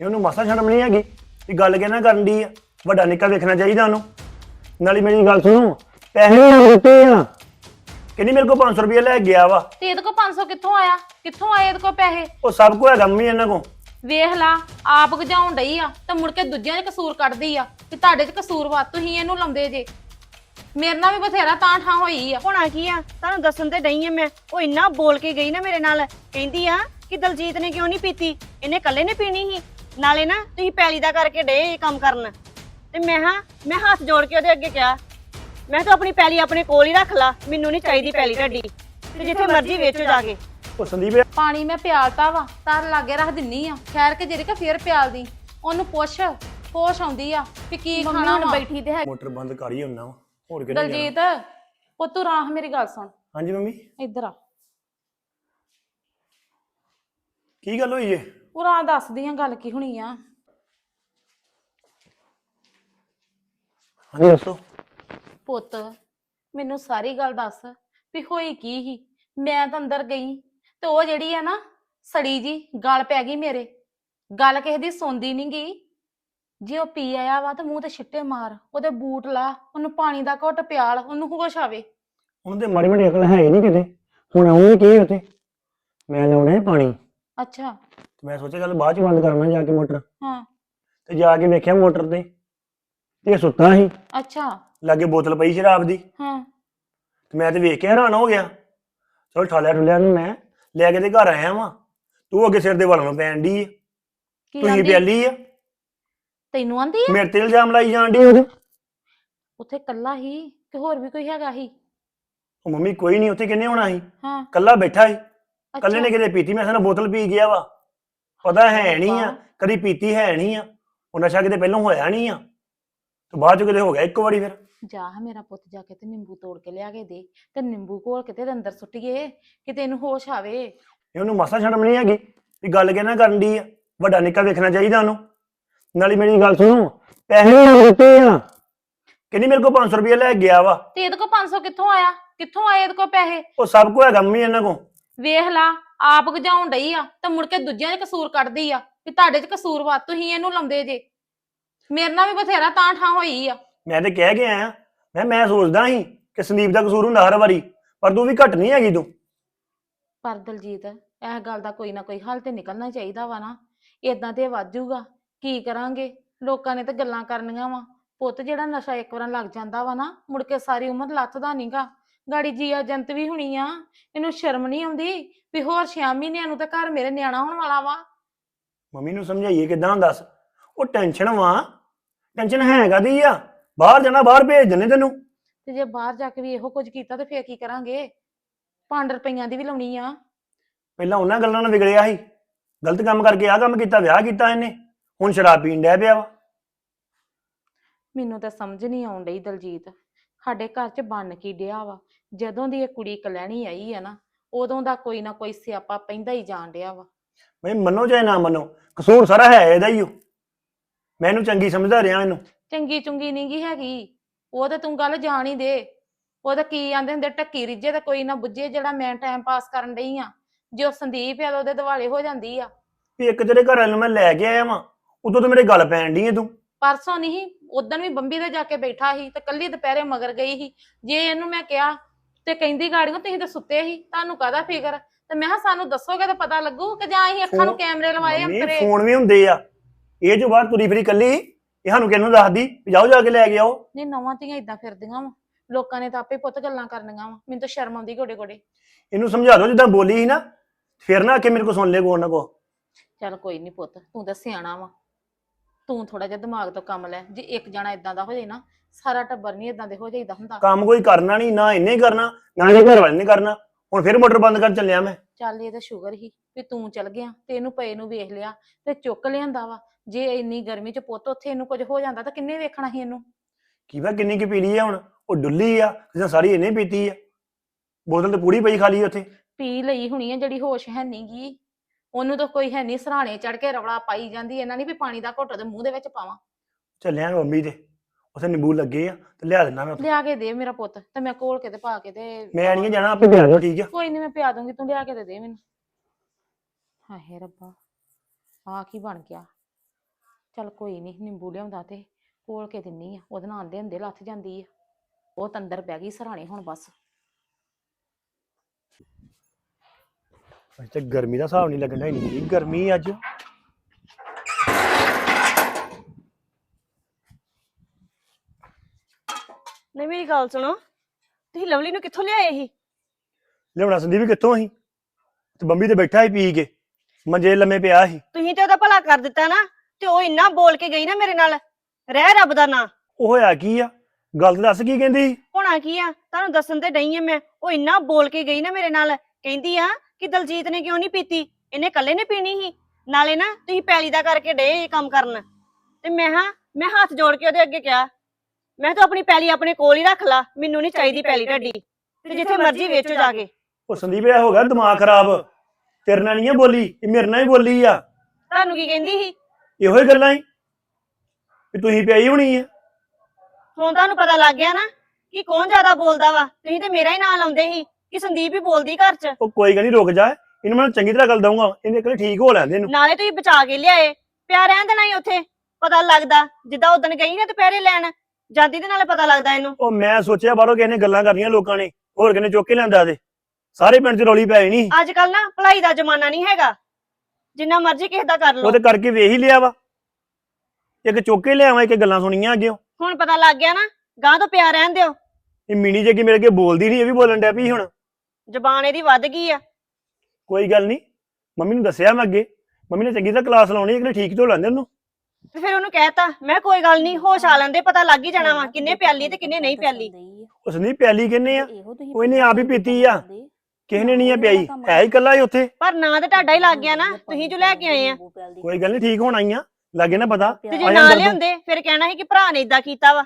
ਇਹਨੂੰ ਮਾਸਾ ਸ਼ਰਮ ਨਹੀਂ ਹੈਗੀ ਇਹ ਗੱਲ ਕਿਹਨਾਂ ਕਰਨ ਦੀ ਆ? ਵੱਡਾ ਨਿੱਕਾ ਵੇਖਣਾ ਚਾਹੀਦਾ ਉਹਨੂੰ। ਨਾਲੇ ਮੇਰੀ ਗੱਲ ਸੁਣੋ ਪੈਸੇ ਨਹੀਂ ਦਿੱਤੇ ਆ। ਕਹਿੰਦੀ ਮੇਰੇ ਕੋਲ 500 ਰੁਪਏ ਲੈ ਕੇ ਗਿਆ ਵਾ। ਤੇ ਇਹਦੇ ਕੋ 500 ਕਿੱਥੋਂ ਆਇਆ? ਕਿੱਥੋਂ ਆਏ ਇਹਦੇ ਕੋ ਪੈਸੇ? ਉਹ ਸਭ ਕੁਝ ਹੈਗਾ ਮੰਮੀ ਇਹਨਾਂ ਕੋਲ। ਵੇਖ ਲਾ ਆਪ ਗਜਾਉਣ ਡਈ ਆ ਤੇ ਮੁੜ ਕੇ ਦੂਜਿਆਂ 'ਚ ਕਸੂਰ ਕੱਢਦੀ ਆ ਕਿ ਤੁਹਾਡੇ 'ਚ ਕਸੂਰ ਵਾ ਤੁਸੀਂ ਇਹਨੂੰ ਲਾਉਂਦੇ ਜੇ। ਮੇਰੇ ਨਾਲ ਵੀ ਬਥੇਰਾ ਤਾਂ ਠਾਂ ਹੋਈ ਆ। ਹੋਣਾ ਕੀ ਆ? ਤੁਹਾਨੂੰ ਦੱਸਣ ਤੇ ਡਈ ਆ ਮੈਂ। ਉਹ ਇੰਨਾ ਬੋਲ ਕੇ ਗਈ ਨਾ ਮੇਰੇ ਨਾਲ। ਕਹਿੰਦੀ ਆ ਕਿ ਦਲਜੀਤ ਨੇ ਕਿਉਂ ਨਹੀਂ ਪੀਤੀ? ਇਹਨੇ ਇਕੱਲੇ ਨੇ ਪੀਣੀ ਸੀ। ਨਾਲੇ ਨਾ ਤੁਸੀਂ ਪੈਲੀ ਦਾ ਕਰਕੇ ਡੇ ਇਹ ਕੰਮ ਕਰਨ। ਤੇ ਮੈਂ ਹਾਂ ਮੈਂ ਹੱਥ ਜੋੜ ਕੇ ਉਹਦੇ ਅੱਗੇ ਕਿਹਾ ਮੈਂ ਤਾਂ ਆਪਣੀ ਪੈਲੀ ਆਪਣੇ ਕੋਲ ਹੀ ਰੱਖ ਲਾ ਮੈਨੂੰ ਨਹੀਂ ਚਾਹੀਦੀ ਪੈਲੀ ਤੁਹਾਡੀ। ਤੇ ਜਿੱਥੇ ਮਰਜ਼ੀ ਵੇਚੋ ਜਾ ਕੇ। ਉਹ ਸੰਦੀਪ ਪਾਣੀ ਮੈਂ ਪਿਆਲਤਾ ਵਾ ਤਾਰ ਲਾਗੇ ਰੱਖ ਦਿੰਨੀ ਆ। ਖੈਰ ਕੇ ਜਿਹੜੀ ਕਿ ਫੇਰ ਪਿਆਲਦੀ ਉਹਨੂੰ ਪੁੱਛ ਹੋਸ਼ ਆਉਂਦੀ ਆ ਕਿ ਕੀ ਖਾਣਾ ਹੁਣ ਵਾ। ਬੈਠੀ ਤੇ ਹੈ। ਮੋਟਰ ਬੰਦ ਕਰ ਹੀ ਹੁੰਨਾ ਵਾ ਹੋਰ ਕਿਹਨੇ ਜਾਣਾ? ਦਲਜੀਤ ਪੁੱਤੂ ਰਾਹ ਮੇਰੀ ਗੱਲ ਸੁਣ। ਹਾਂਜੀ ਮੰਮੀ। ਇੱਧਰ ਆ। ਕੀ ਗੱਲ ਹੋਈ ਏ? ਉਹ ਰਾਹ ਦੱਸਦੀ ਆ ਗੱਲ ਕੀ ਹੋਣੀ ਆ। ਹਾਂਜੀ ਦੱਸੋ। ਪੁੱਤ ਮੈਨੂੰ ਸਾਰੀ ਗੱਲ ਦੱਸ ਵੀ ਹੋਈ ਕੀ ਸੀ? ਮੈਂ ਤਾਂ ਅੰਦਰ ਗਈ ਤੇ ਉਹ ਜਿਹੜੀ ਆ ਨਾ ਸੜੀ ਜੀ ਗਲ ਪੈ ਗਈ ਮੇਰੇ। ਗੱਲ ਕਿਸੇ ਦੀ ਸੁਣਦੀ ਨਹੀਂ ਗਈ ਜੇ ਉਹ ਪੀ ਆਇਆ ਵਾ ਤਾਂ ਮੂੰਹ ਤੇ ਛਿੱਟੇ ਮਾਰ ਉਹਦੇ ਬੂਟ ਲਾ ਉਹਨੂੰ ਪਾਣੀ ਦਾ ਘੁੱਟ ਪਿਆਲ ਉਹਨੂੰ ਹੋਸ਼ ਆਵੇ। ਉਹਨਾਂ ਦੇ ਮਾੜੀ ਮਾੜੀ ਅਕਲ ਹੈ ਹੀ ਨਹੀਂ ਕਿਤੇ। ਹੁਣ ਆਉਂਗੇ ਕੀ ਉੱਥੇ? ਮੈਂ ਲਾਉਣਾ ਹੈ ਪਾਣੀ। ਅੱਛਾ। ਮੈਂ ਸੋਚਿਆ ਚੱਲ ਬਾਅਦ ਚ ਬੰਦ ਕਰਨਾ ਜਾ ਕੇ ਮੋਟਰ। ਹਾਂ। ਤੇ ਜਾ ਕੇ ਵੇਖਿਆ ਮੋਟਰ ਤੇ ਤੇ ਇਹ ਸੁੱਤਾ ਸੀ। ਅੱਛਾ। ਲਾਗੇ ਬੋਤਲ ਪਈ ਸ਼ਰਾਬ ਦੀ। ਹਾਂ। ਤੇ ਮੈਂ ਤੇ ਵੇਖ ਕੇ ਹੈਰਾਨ ਹੋ ਗਿਆ। ਚਲ ਠਾਲਿਆ ਠੁਲਿਆ ਨੂੰ ਮੈਂ ਲੈ ਕੇ ਤੇ ਘਰ ਆਇਆ ਵਾਂ। ਤੂੰ ਅੱਗੇ ਸਿਰ ਦੇ ਵਾਲਾਂ ਨੂੰ ਪੈਣ ਦੀ ਕੀ ਤੁਸੀਂ ਆਂਦੀ? ਪਿਆਲੀ ਆ। ਤੈਨੂੰ ਆਂਦੀ ਆ? ਮੇਰੇ ਤੇ ਇਲਜ਼ਾਮ ਲਾਈ ਜਾਣ ਦੀ ਉਹਦੇ। ਉੱਥੇ ਕੱਲਾ ਹੀ ਕਿ ਹੋਰ ਵੀ ਕੋਈ ਹੈਗਾ ਹੀ? ਉਹ ਮੰਮੀ ਕੋਈ ਨਹੀਂ ਉੱਥੇ ਕਿੰਨੇ ਹੋਣਾ ਸੀ? ਹਾਂ। ਕੱਲਾ ਬੈਠਾ ਸੀ। ਕੱਲੇ ਨੇ। ਕਿਤੇ ਪੀਤੀ ਮੈਂ ਸਾਨੂੰ ਬੋਤਲ ਪੀ ਗਿਆ ਵਾ। ਪਤਾ ਹੈ ਨਹੀਂ ਆ। ਕਦੀ ਪੀਤੀ ਹੈ ਨਹੀਂ ਆ ਉਹ ਨਸ਼ਾ ਕਿਤੇ ਪਹਿਲਾਂ ਹੋਇਆ ਨਹੀਂ ਆ ਤੇ ਬਾਅਦ ਚ ਕਿਤੇ ਹੋ ਗਿਆ ਇੱਕ ਵਾਰੀ ਫਿਰ। ਜਾ ਮੇਰਾ ਪੁੱਤ ਜਾ ਕੇ ਤੇ ਨਿੰਬੂ ਤੋੜ ਕੇ ਲਿਆ ਕੇ ਦੇ ਤੇ ਨਿੰਬੂ ਘੋਲ ਕੇ ਤੇ ਅੰਦਰ ਸੁੱਟੀਏ ਕਿਤੇ ਇਹਨੂੰ ਹੋਸ਼ ਆਵੇ। ਇਹ ਉਹਨੂੰ ਮਾਸਾ ਸ਼ਰਮ ਨਹੀਂ ਹੈਗੀ ਵੀ ਗੱਲ ਕਿਹਨਾਂ ਕਰਨ ਦੀ ਆ? ਵੱਡਾ ਨਿੱਕਾ ਵੇਖਣਾ ਚਾਹੀਦਾ ਉਹਨੂੰ। ਨਾਲੇ ਮੇਰੀ ਗੱਲ ਸੁਣੋ ਪੈਸੇ ਨਹੀਂ ਦਿੱਤੇ ਆ। ਕਹਿੰਦੀ ਮੇਰੇ ਕੋਲ 500 ਰੁਪਏ ਲੈ ਕੇ ਗਿਆ ਵਾ। ਤੇ ਇਹਦੇ ਕੋ 500 ਕਿੱਥੋਂ ਆਇਆ? ਕਿੱਥੋਂ ਆਏ ਇਹਦੇ ਕੋ ਪੈਸੇ? ਉਹ ਸਭ ਕੁਝ ਹੈਗਾ ਮੰਮੀ ਇਹਨਾਂ ਕੋਲ। ਵੇਖ ਲਾ ਆਪ ਗਜਾਉਣ ਡਈ ਆ ਤੇ ਮੁੜ ਕੇ ਦੂਜਿਆਂ 'ਚ ਕਸੂਰ ਕੱਢਦੀ ਆ ਵੀ ਤੁਹਾਡੇ 'ਚ ਕਸੂਰ ਵਾ ਤੁਸੀਂ ਇਹਨੂੰ ਲਾਉਂਦੇ ਜੇ। ਮੇਰੇ ਨਾਲ ਵੀ ਬਥੇਰਾ ਤਾਂ ਠਾਂ ਹੋਈ ਆ। ਮੈਂ ਤੇ ਕਹਿ ਕੇ ਆਇਆ ਮੈਂ ਮੈਂ ਸੋਚਦਾ ਸੀ ਕਿ ਸੰਦੀਪ ਦਾ ਕਸੂਰ ਹੁੰਦਾ ਹਰ ਵਾਰੀ ਪਰ ਤੂੰ ਵੀ ਘੱਟ ਨਹੀਂ ਹੈਗੀ ਤੂੰ। ਪਰ ਦਲਜੀਤ ਇਹ ਗੱਲ ਦਾ ਕੋਈ ਨਾ ਕੋਈ ਹੱਲ ਤੇ ਨਿਕਲਣਾ ਚਾਹੀਦਾ ਵਾ ਨਾ। ਇਦਾਂ ਤੇ ਵਾਜੂਗਾ ਕੀ ਕਰਾਂਗੇ? ਲੋਕਾਂ ਨੇ ਤਾਂ ਗੱਲਾਂ ਕਰਨੀਆਂ ਵਾ। ਪੁੱਤ ਜਿਹੜਾ ਨਸ਼ਾ ਇੱਕ ਵਾਰ ਲੱਗ ਜਾਂਦਾ ਵਾ ਨਾ ਮੁੜ ਕੇ ਸਾਰੀ ਉਮਰ ਲੱਥਦਾ ਨਹੀਂਗਾ ਗਾੜੀ ਜੀਆ ਜੰਤ ਵੀ ਹੋਣੀ ਆ ਇਹਨੂੰ ਸ਼ਰਮ ਨਹੀਂ ਆਉਂਦੀ ਵੀ ਹੋਰ 6 ਮਹੀਨਿਆਂ ਨੂੰ ਤਾਂ ਘਰ ਮੇਰੇ ਨਿਆਣਾ ਹੋਣ ਵਾਲਾ ਵਾ। ਮੰਮੀ ਨੂੰ ਸਮਝਾਈਏ ਕਿਦਾਂ ਦੱਸ? ਉਹ ਟੈਨਸ਼ਨ ਵਾ ਟੈਨਸ਼ਨ ਹੈ ਕਾਦੀ ਆ? ਬਾਹਰ ਜਾਣਾ ਬਾਹਰ ਭੇਜ ਦਿੰਦੇ ਤੈਨੂੰ। ਤੇ ਜੇ ਬਾਹਰ ਜਾ ਕੇ ਵੀ ਇਹੋ ਕੁਝ ਕੀਤਾ ਤੇ ਫੇਰ ਕੀ ਕਰਾਂਗੇ? ਪੰਜ ਰੁਪਈਆਂ ਦੀ ਵੀ ਲਾਉਣੀ ਆ। ਪਹਿਲਾਂ ਉਹਨਾਂ ਗੱਲਾਂ ਨਾਲ ਵਿਗੜਿਆ ਸੀ। ਗਲਤ ਕੰਮ ਕਰਕੇ ਆ ਕੰਮ ਕੀਤਾ ਵਿਆਹ ਕੀਤਾ ਇਹਨੇ। ਹੁਣ ਸ਼ਰਾਬ ਪੀਣ ਡਿਆ ਪਿਆ ਵਾ। ਮੈਨੂੰ ਤਾਂ ਸਮਝ ਨਹੀਂ ਆਉਣ ਡਈ ਦਲਜੀਤ। ਸਾਡੇ ਘਰ 'ਚ ਬਣ ਕੀ ਡਿਆ ਵਾ? ਜਦੋਂ ਦੀ ਇਹ ਕੁੜੀ ਕਲੈਣੀ ਆਈ ਆ ਨਾ ਉਦੋਂ ਦਾ ਕੋਈ ਨਾ ਕੋਈ ਸਿਆਪਾ ਪੈਂਦਾ ਹੀ ਜਾਣ ਡਿਆ ਵਾ। ਮੈਂ ਮੰਨੋ ਚਾਹੇ ਨਾ ਮੰਨੋ ਕਸੂਰ ਸਾਰਾ ਹੈ ਇਹਦਾ ਹੀ ਓ। ਮੈਨੂੰ ਚੰਗੀ ਸਮਝਦਾ ਰਿਹਾ ਇਹਨੂੰ। ਚੰਗੀ ਚੁੰਗੀ ਨੀ ਗੀ ਹੈਗੀ। ਉਹ ਤਾਂ ਤੂੰ ਗੱਲ ਜਾਣ ਹੀ ਦੇ। ਉਹ ਤਾਂ ਕੀ ਆਂਦੇ ਹੁੰਦੇ ਟੱਕੀ ਰਿੱਝੇ ਤੇ ਕੋਈ ਨਾ ਬੁੱਝੇ ਜਿਹੜਾ ਮੈਂ ਟਾਈਮ ਪਾਸ ਕਰਨ ਡਈ ਆ। ਜੋ ਸੰਦੀਪ ਆ ਉਹਦੇ ਦਿਵਾਲੇ ਹੋ ਜਾਂਦੀ ਆ। ਵੀ ਇੱਕ ਤੇਰੇ ਘਰ ਵਾਲੇ ਨੂੰ ਮੈਂ ਲੈ ਕੇ ਆਇਆ ਵਾਂ ਉਦੋਂ ਤਾਂ ਮੇਰੇ ਗੱਲ ਪੈਣ ਡਈ ਏ ਤੂੰ। ਪਰਸੋਂ ਨਹੀਂ ਉਦੋਂ ਵੀ ਬੰਬੀ ਦੇ ਜਾ ਕੇ ਬੈਠਾ ਸੀ ਤੇ ਕੱਲੀ ਦੁਪਹਿਰੇ ਮਗਰ ਗਈ ਸੀ। ਜੇ ਇਹਨੂੰ ਮੈਂ ਕਿਹਾ ਤੇ ਕਹਿੰਦੀ ਗਾੜੀਆਂ ਤੁਸੀਂ ਤਾਂ ਸੁੱਤੇ ਸੀ ਤੁਹਾਨੂੰ ਕਾਹਦਾ ਫਿਕਰ? ਤੇ ਮੈਂ ਕਿਹਾ ਸਾਨੂੰ ਦੱਸੋਗੇ ਤਾਂ ਪਤਾ ਲੱਗੂ ਕਿ ਜਾਂ ਅਸੀਂ ਅੱਖਾਂ ਨੂੰ ਕੈਮਰੇ ਲਵਾਏ ਅੰਤਰੇ? ਫੋਨ ਵੀ ਹੁੰਦੇ ਆ। ਇਹ ਜੋ ਬਾਹਰ ਤੁਰੀ ਫਿਰੀ ਕੱਲੀ ਇਹ ਸਾਨੂੰ ਕਿਹਨੂੰ ਦੱਸਦੀ? ਵੀ ਜਾਓ ਜਾ ਕੇ ਲੈ ਕੇ ਆਓ। ਨਹੀਂ ਨਵਾਂ ਧੀਆਂ ਇਦਾਂ ਫਿਰਦੀਆਂ ਵਾ। ਲੋਕਾਂ ਨੇ ਤਾਂ ਆਪੇ ਪੁੱਤ ਗੱਲਾਂ ਕਰਨੀਆਂ ਵਾ। ਮੈਨੂੰ ਤਾਂ ਸ਼ਰਮ ਆਉਂਦੀ ਗੋਡੇ ਗੋਡੇ ਇਹਨੂੰ ਸਮਝਾ ਦਿਓ ਜਿੱਦਾਂ ਬੋਲੀ ਸੀ ਨਾ। ਫਿਰ ਨਾ ਕਿ ਮੇਰੇ ਕੋ ਸੁਣ ਲੈ ਕੋ ਨਾ ਕੋ ਚੱਲ ਕੋਈ ਨਹੀਂ ਪੁੱਤ ਤੂੰ ਤਾਂ ਸਿਆਣਾ ਵਾ। ਤੂੰ ਥੋੜਾ ਜਿਹਾ ਦਿਮਾਗ ਤੋਂ ਕੰਮ ਲੈ ਜੇ ਇੱਕ ਜਣਾ ਇਦਾਂ ਦਾ ਹੋ ਜਾਏ ਨਾ ਸਾਰਾ ਟੱਬਰ ਨਹੀਂ ਇਦਾਂ ਦੇ ਹੋ ਜਾਈਦਾ ਹੁੰਦਾ। ਕੰਮ ਕੋਈ ਕਰਨਾ ਨਹੀਂ ਨਾ ਇਹਨੇ ਕਰਨਾ ਨਾ ਇਹਦੇ ਘਰ ਵਾਲੇ ਨੇ ਕਰਨਾ। ਹੁਣ ਫਿਰ ਮੋਟਰ ਬੰਦ ਕਰ ਚੱਲਿਆ ਮੈਂ। ਚੱਲ ਇਹ ਤਾਂ ਸ਼ੂਗਰ ਹੀ ਵੀ ਤੂੰ ਚਲ ਗਿਆ ਤੇ ਇਹਨੂੰ ਪਏ ਨੂੰ ਵੇਖ ਲਿਆ ਤੇ ਚੁੱਕ ਲਿਆਂਦਾ ਵਾ। ਜੇ ਇੰਨੀ ਗਰਮੀ ਚ ਪੁੱਤ ਉੱਥੇ ਇਹਨੂੰ ਕੁਝ ਹੋ ਜਾਂਦਾ ਤਾਂ ਕਿੰਨੇ ਵੇਖਣਾ ਸੀ ਇਹਨੂੰ? ਕੀ ਪਤਾ ਕਿੰਨੀ ਕੀ ਪੀ ਲਈ ਆ ਹੁਣ ਉਹ ਡੁੱਲੀ ਆ ਕਿਸੇ ਸਾਰੀ ਇਹਨੇ ਪੀਤੀ ਆ। ਬੋਤਲ ਤੇ ਪੂਰੀ ਪਈ ਖਾਲੀ ਉੱਥੇ। ਪੀ ਲਈ ਹੁਣੀ ਆ ਜਿਹੜੀ ਹੋਸ਼ ਹੈ ਨੀ ਗੀ। ਉਹਨੂੰ ਤਾਂ ਕੋਈ ਹੈ ਨਹੀਂ ਸਰਾਣੇ ਚੜ ਕੇ ਰਵਲਾ ਪਾਈ ਜਾਂਦੀ ਇਹਨਾਂ ਨਹੀਂ ਵੀ ਪਾਣੀ ਦਾ ਘੁੱਟ ਉਹਦੇ ਮੂੰਹ ਦੇ ਵਿੱਚ ਪਾਵਾਂ। ਚੱਲਿਆ ਮੰਮੀ ਦੇ ਉੱਥੇ ਨਿੰਬੂ ਲੱਗੇ ਆ ਤੇ ਲਿਆ ਦਿੰਦਾ ਮੈਂ ਉੱਥੇ। ਲਿਆ ਕੇ ਦੇ ਮੇਰਾ ਪੁੱਤ ਤੇ ਮੈਂ ਕੋਲ ਕੇ ਤੇ ਪਾ ਕੇ ਤੇ ਮੈਂ ਨਹੀਂ ਜਾਣਾ ਆਪੇ ਪਿਆ ਦਿਓ ਠੀਕ ਆ। ਕੋਈ ਨਹੀਂ ਮੈਂ ਪਿਆ ਦੂੰਗੀ ਤੂੰ ਲਿਆ ਕੇ ਤੇ ਦੇ ਮੈਨੂੰ। ਹਾਏ ਰੱਬਾ ਆ ਕੀ ਬਣ ਗਿਆ। ਚੱਲ ਕੋਈ ਨਹੀਂ ਨਿੰਬੂ ਲਿਆਉਂਦਾ ਤੇ ਕੋਲ ਕੇ ਦਿੰਨੀ ਆ ਉਹਦੇ ਨਾਲ ਆਂਦੇ ਹੁੰਦੇ ਲੱਥ ਜਾਂਦੀ ਆ। ਉਹ ਤਾਂ ਅੰਦਰ ਬਹਿ ਗਈ ਸਰਾਣੇ ਹੁਣ ਬਸ। ਅੱਜ ਤੇ ਗਰਮੀ ਦਾ ਹਿਸਾਬ ਨਹੀਂ ਲੱਗਣ ਡਿਆ ਇੰਨੀ ਗਰਮੀ ਅੱਜ। ਨਹੀਂ ਮੇਰੀ ਗੱਲ ਸੁਣੋ। ਤੁਸੀਂ ਲਵਲੀ ਨੂੰ ਕਿੱਥੋਂ ਲਿਆਏ ਸੀ? ਲਿਆਉਣਾ ਸੰਦੀਪ ਕਿੱਥੋਂ ਅਸੀਂ ਤੇ ਬੰਬੀ ਤੇ ਬੈਠਾ ਸੀ ਪੀ ਕੇ। ਮੰਜੇ ਲੰਮੇ ਪਿਆ ਸੀ। ਤੁਸੀਂ ਤੇ ਉਹਦਾ ਭਲਾ ਕਰ ਦਿੱਤਾ ਨਾ ਤੇ ਉਹ ਇੰਨਾ ਬੋਲ ਕੇ ਗਈ ਨਾ ਮੇਰੇ ਨਾਲ। ਰਹਿ ਰੱਬ ਦਾ ਨਾਂ। ਉਹ ਹੋਇਆ ਕੀ ਆ? ਗੱਲ ਤਾਂ ਦੱਸ ਕੀ ਕਹਿੰਦੀ? ਹੋਣਾ ਕੀ ਆ? ਤੁਹਾਨੂੰ ਦੱਸਣ ਤੇ ਡਈ ਆ ਮੈਂ। ਉਹ ਇੰਨਾ ਬੋਲ ਕੇ ਗਈ ਨਾ ਮੇਰੇ ਨਾਲ। ਕਹਿੰਦੀ ਆ ਕਿ ਦਲਜੀਤ ਨੇ ਕਿਉਂ ਨਹੀਂ ਪੀਤੀ? ਇਹਨੇ ਇਕੱਲੇ ਨੇ ਪੀਣੀ ਸੀ। ਨਾਲੇ ਨਾ ਤੁਸੀਂ ਪੈਲੀ ਦਾ ਕਰਕੇ ਡੇ ਇਹ ਕੰਮ ਕਰਨ। ਤੇ ਮੈਂ ਹਾਂ ਮੈਂ ਹੱਥ ਜੋੜ ਕੇ ਉਹਦੇ ਅੱਗੇ ਕਿਹਾ ਮੈਂ ਤਾਂ ਆਪਣੀ ਪੈਲੀ ਆਪਣੇ ਕੋਲ ਹੀ ਰੱਖ ਲਾ ਮੈਨੂੰ ਨਹੀਂ ਚਾਹੀਦੀ ਪੈਲੀ ਢੱਡੀ ਤੇ ਜਿੱਥੇ ਮਰਜ਼ੀ ਵੇਚੋ ਜਾ ਕੇ। ਉਹ ਸੰਦੀਪ ਇਹ ਹੋ ਗਿਆ ਦਿਮਾਗ ਖਰਾਬ। ਤੇਰੇ ਨਾਲ ਨਹੀਂ ਆ ਬੋਲੀ ਇਹ ਮੇਰੇ ਨਾਲ ਹੀ ਬੋਲੀ ਆ। ਤੁਹਾਨੂੰ ਕੀ ਕਹਿੰਦੀ ਸੀ? ਇਹੋ ਹੀ ਗੱਲਾਂ ਹੀ। ਵੀ ਤੁਸੀਂ ਪਿਆਈ ਹੋਣੀ ਆ। ਹੁਣ ਤੁਹਾਨੂੰ ਪਤਾ ਲੱਗ ਗਿਆ ਨਾ ਕਿ ਕੌਣ ਜ਼ਿਆਦਾ ਬੋਲਦਾ ਵਾ। ਤੁਸੀਂ ਤੇ ਮੇਰਾ ਹੀ ਨਾਂ ਲਾਉਂਦੇ ਸੀ। ਕਿ ਸੰਦੀਪ ਹੀ ਬੋਲਦੀ ਘਰ 'ਚ? ਉਹ ਕੋਈ ਗੱਲ ਨਹੀਂ ਰੁਕ ਜਾ। ਇਹਨੂੰ ਮੈਂ ਚੰਗੀ ਤਰ੍ਹਾਂ ਗੱਲ ਦਊਂਗਾ। ਇਹਨੇ ਕਹਿੰਦੇ ਠੀਕ ਹੋ ਲੈਂਦੇ ਇਹਨੂੰ। ਨਾਲੇ ਤੁਸੀਂ ਬਚਾ ਕੇ ਲਿਆਏ। ਪਿਆ ਰਹਿਣ ਦੇਣਾ ਹੀ ਉੱਥੇ। ਪਤਾ ਲੱਗਦਾ ਜਿੱਦਾਂ ਉਦਣ ਗਈ ਨਾ ਦੁਪਹਿਰੇ ਲੈਣ ਜਾਂਦੀ ਦੇ ਨਾਲੇ ਪਤਾ ਲੱਗਦਾ ਇਹਨੂੰ। ਉਹ ਮੈਂ ਸੋਚਿਆ ਬਾਹਰੋਂ ਕਿਸੇ ਨੇ ਗੱਲਾਂ ਕਰਨੀਆਂ ਲੋਕਾਂ ਨੇ ਹੋਰ ਕਿਨੇ ਚੁੱਕ ਕੇ ਲਿਆਂਦਾ ਤੇ। ਸਾਰੇ ਪਿੰਡ 'ਚ ਰੌਲੀ ਪੈ ਨਹੀਂ ਅੱਜ ਕੱਲ ਨਾ ਭਲਾਈ ਦਾ ਜ਼ਮਾਨਾ ਨਹੀਂ ਹੈਗਾ। ਜਿੰਨਾ ਮਰਜ਼ੀ ਕਿਸੇ ਦਾ ਕਰ ਲਓ। ਉਹ ਤੇ ਕਰਕੇ ਵੇਖ ਹੀ ਲਿਆ ਵਾ। ਇੱਕ ਚੁੱਕ ਕੇ ਲਿਆਵਾਂ ਇੱਕ ਗੱਲਾਂ ਸੁਣੀਆਂ ਅੱਗੇ। ਹੁਣ ਪਤਾ ਲੱਗ ਗਿਆ ਨਾ ਗਾਂ ਤੋਂ ਪਿਆ ਰਹਿਣ ਦਿਓ। ਇਹ ਮੀਣੀ ਜੇ ਕਿ ਮੇਰੇ ਅੱਗੇ ਬੋਲਦੀ ਨਹੀਂ ਇਹ ਵੀ ਬੋਲਣ ਡਿਆ ਪਈ ਹੁਣ। ਜ਼ਬਾਨ ਇਹਦੀ ਵੱਧ ਗਈ ਆ। ਕੋਈ ਗੱਲ ਨਹੀਂ। ਮੰਮੀ ਨੂੰ ਦੱਸਿਆ ਮੈਂ ਅੱਗੇ। ਮੰਮੀ ਨੇ ਚੰਗੀ ਤਰ੍ਹਾਂ ਕਲਾਸ ਲਾਉਣੀ ਹੈ ਕਿ ਠੀਕ ਤੋਂ ਲੈਂਦੇ ਉਹਨੂੰ? ਤੇ ਫਿਰ ਉਹਨੂੰ ਕਹਿਤਾ ਮੈਂ ਕੋਈ ਗੱਲ ਨਹੀਂ ਹੋਸ਼ ਆ ਲੈਂਦੇ ਪਤਾ ਲੱਗ ਹੀ ਜਾਣਾ ਵਾ ਕਿੰਨੇ ਪਿਆਲੀ ਤੇ ਕਿੰਨੇ ਨਹੀਂ ਪਿਆਲੀ। ਉਸ ਨੇ ਪਿਆਲੀ ਕਿੰਨੇ ਆ? ਉਹ ਇਹਨੇ ਆਪ ਹੀ ਪੀਤੀ ਆ। ਕਿਸੇ ਨੇ ਨਹੀਂ ਆ ਪਿਆਈ। ਹੈ ਹੀ ਇਕੱਲਾ ਹੀ ਉੱਥੇ। ਪਰ ਨਾਂ ਤੇ ਤੁਹਾਡਾ ਹੀ ਲੱਗ ਗਿਆ ਨਾ ਤੁਸੀਂ ਜੋ ਲੈ ਕੇ ਆਏ ਆ। ਕੋਈ ਗੱਲ ਨਹੀਂ ਠੀਕ ਹੋਣਾ ਹੀ ਆ। ਲੱਗੇ ਨਾ ਪਤਾ। ਤੇ ਜੇ ਨਾ। ਲਿਆਉਂਦੇ ਫਿਰ ਕਹਿਣਾ ਸੀ ਕਿ ਭਰਾ ਨੇ ਇਦਾਂ ਕੀਤਾ ਵਾ।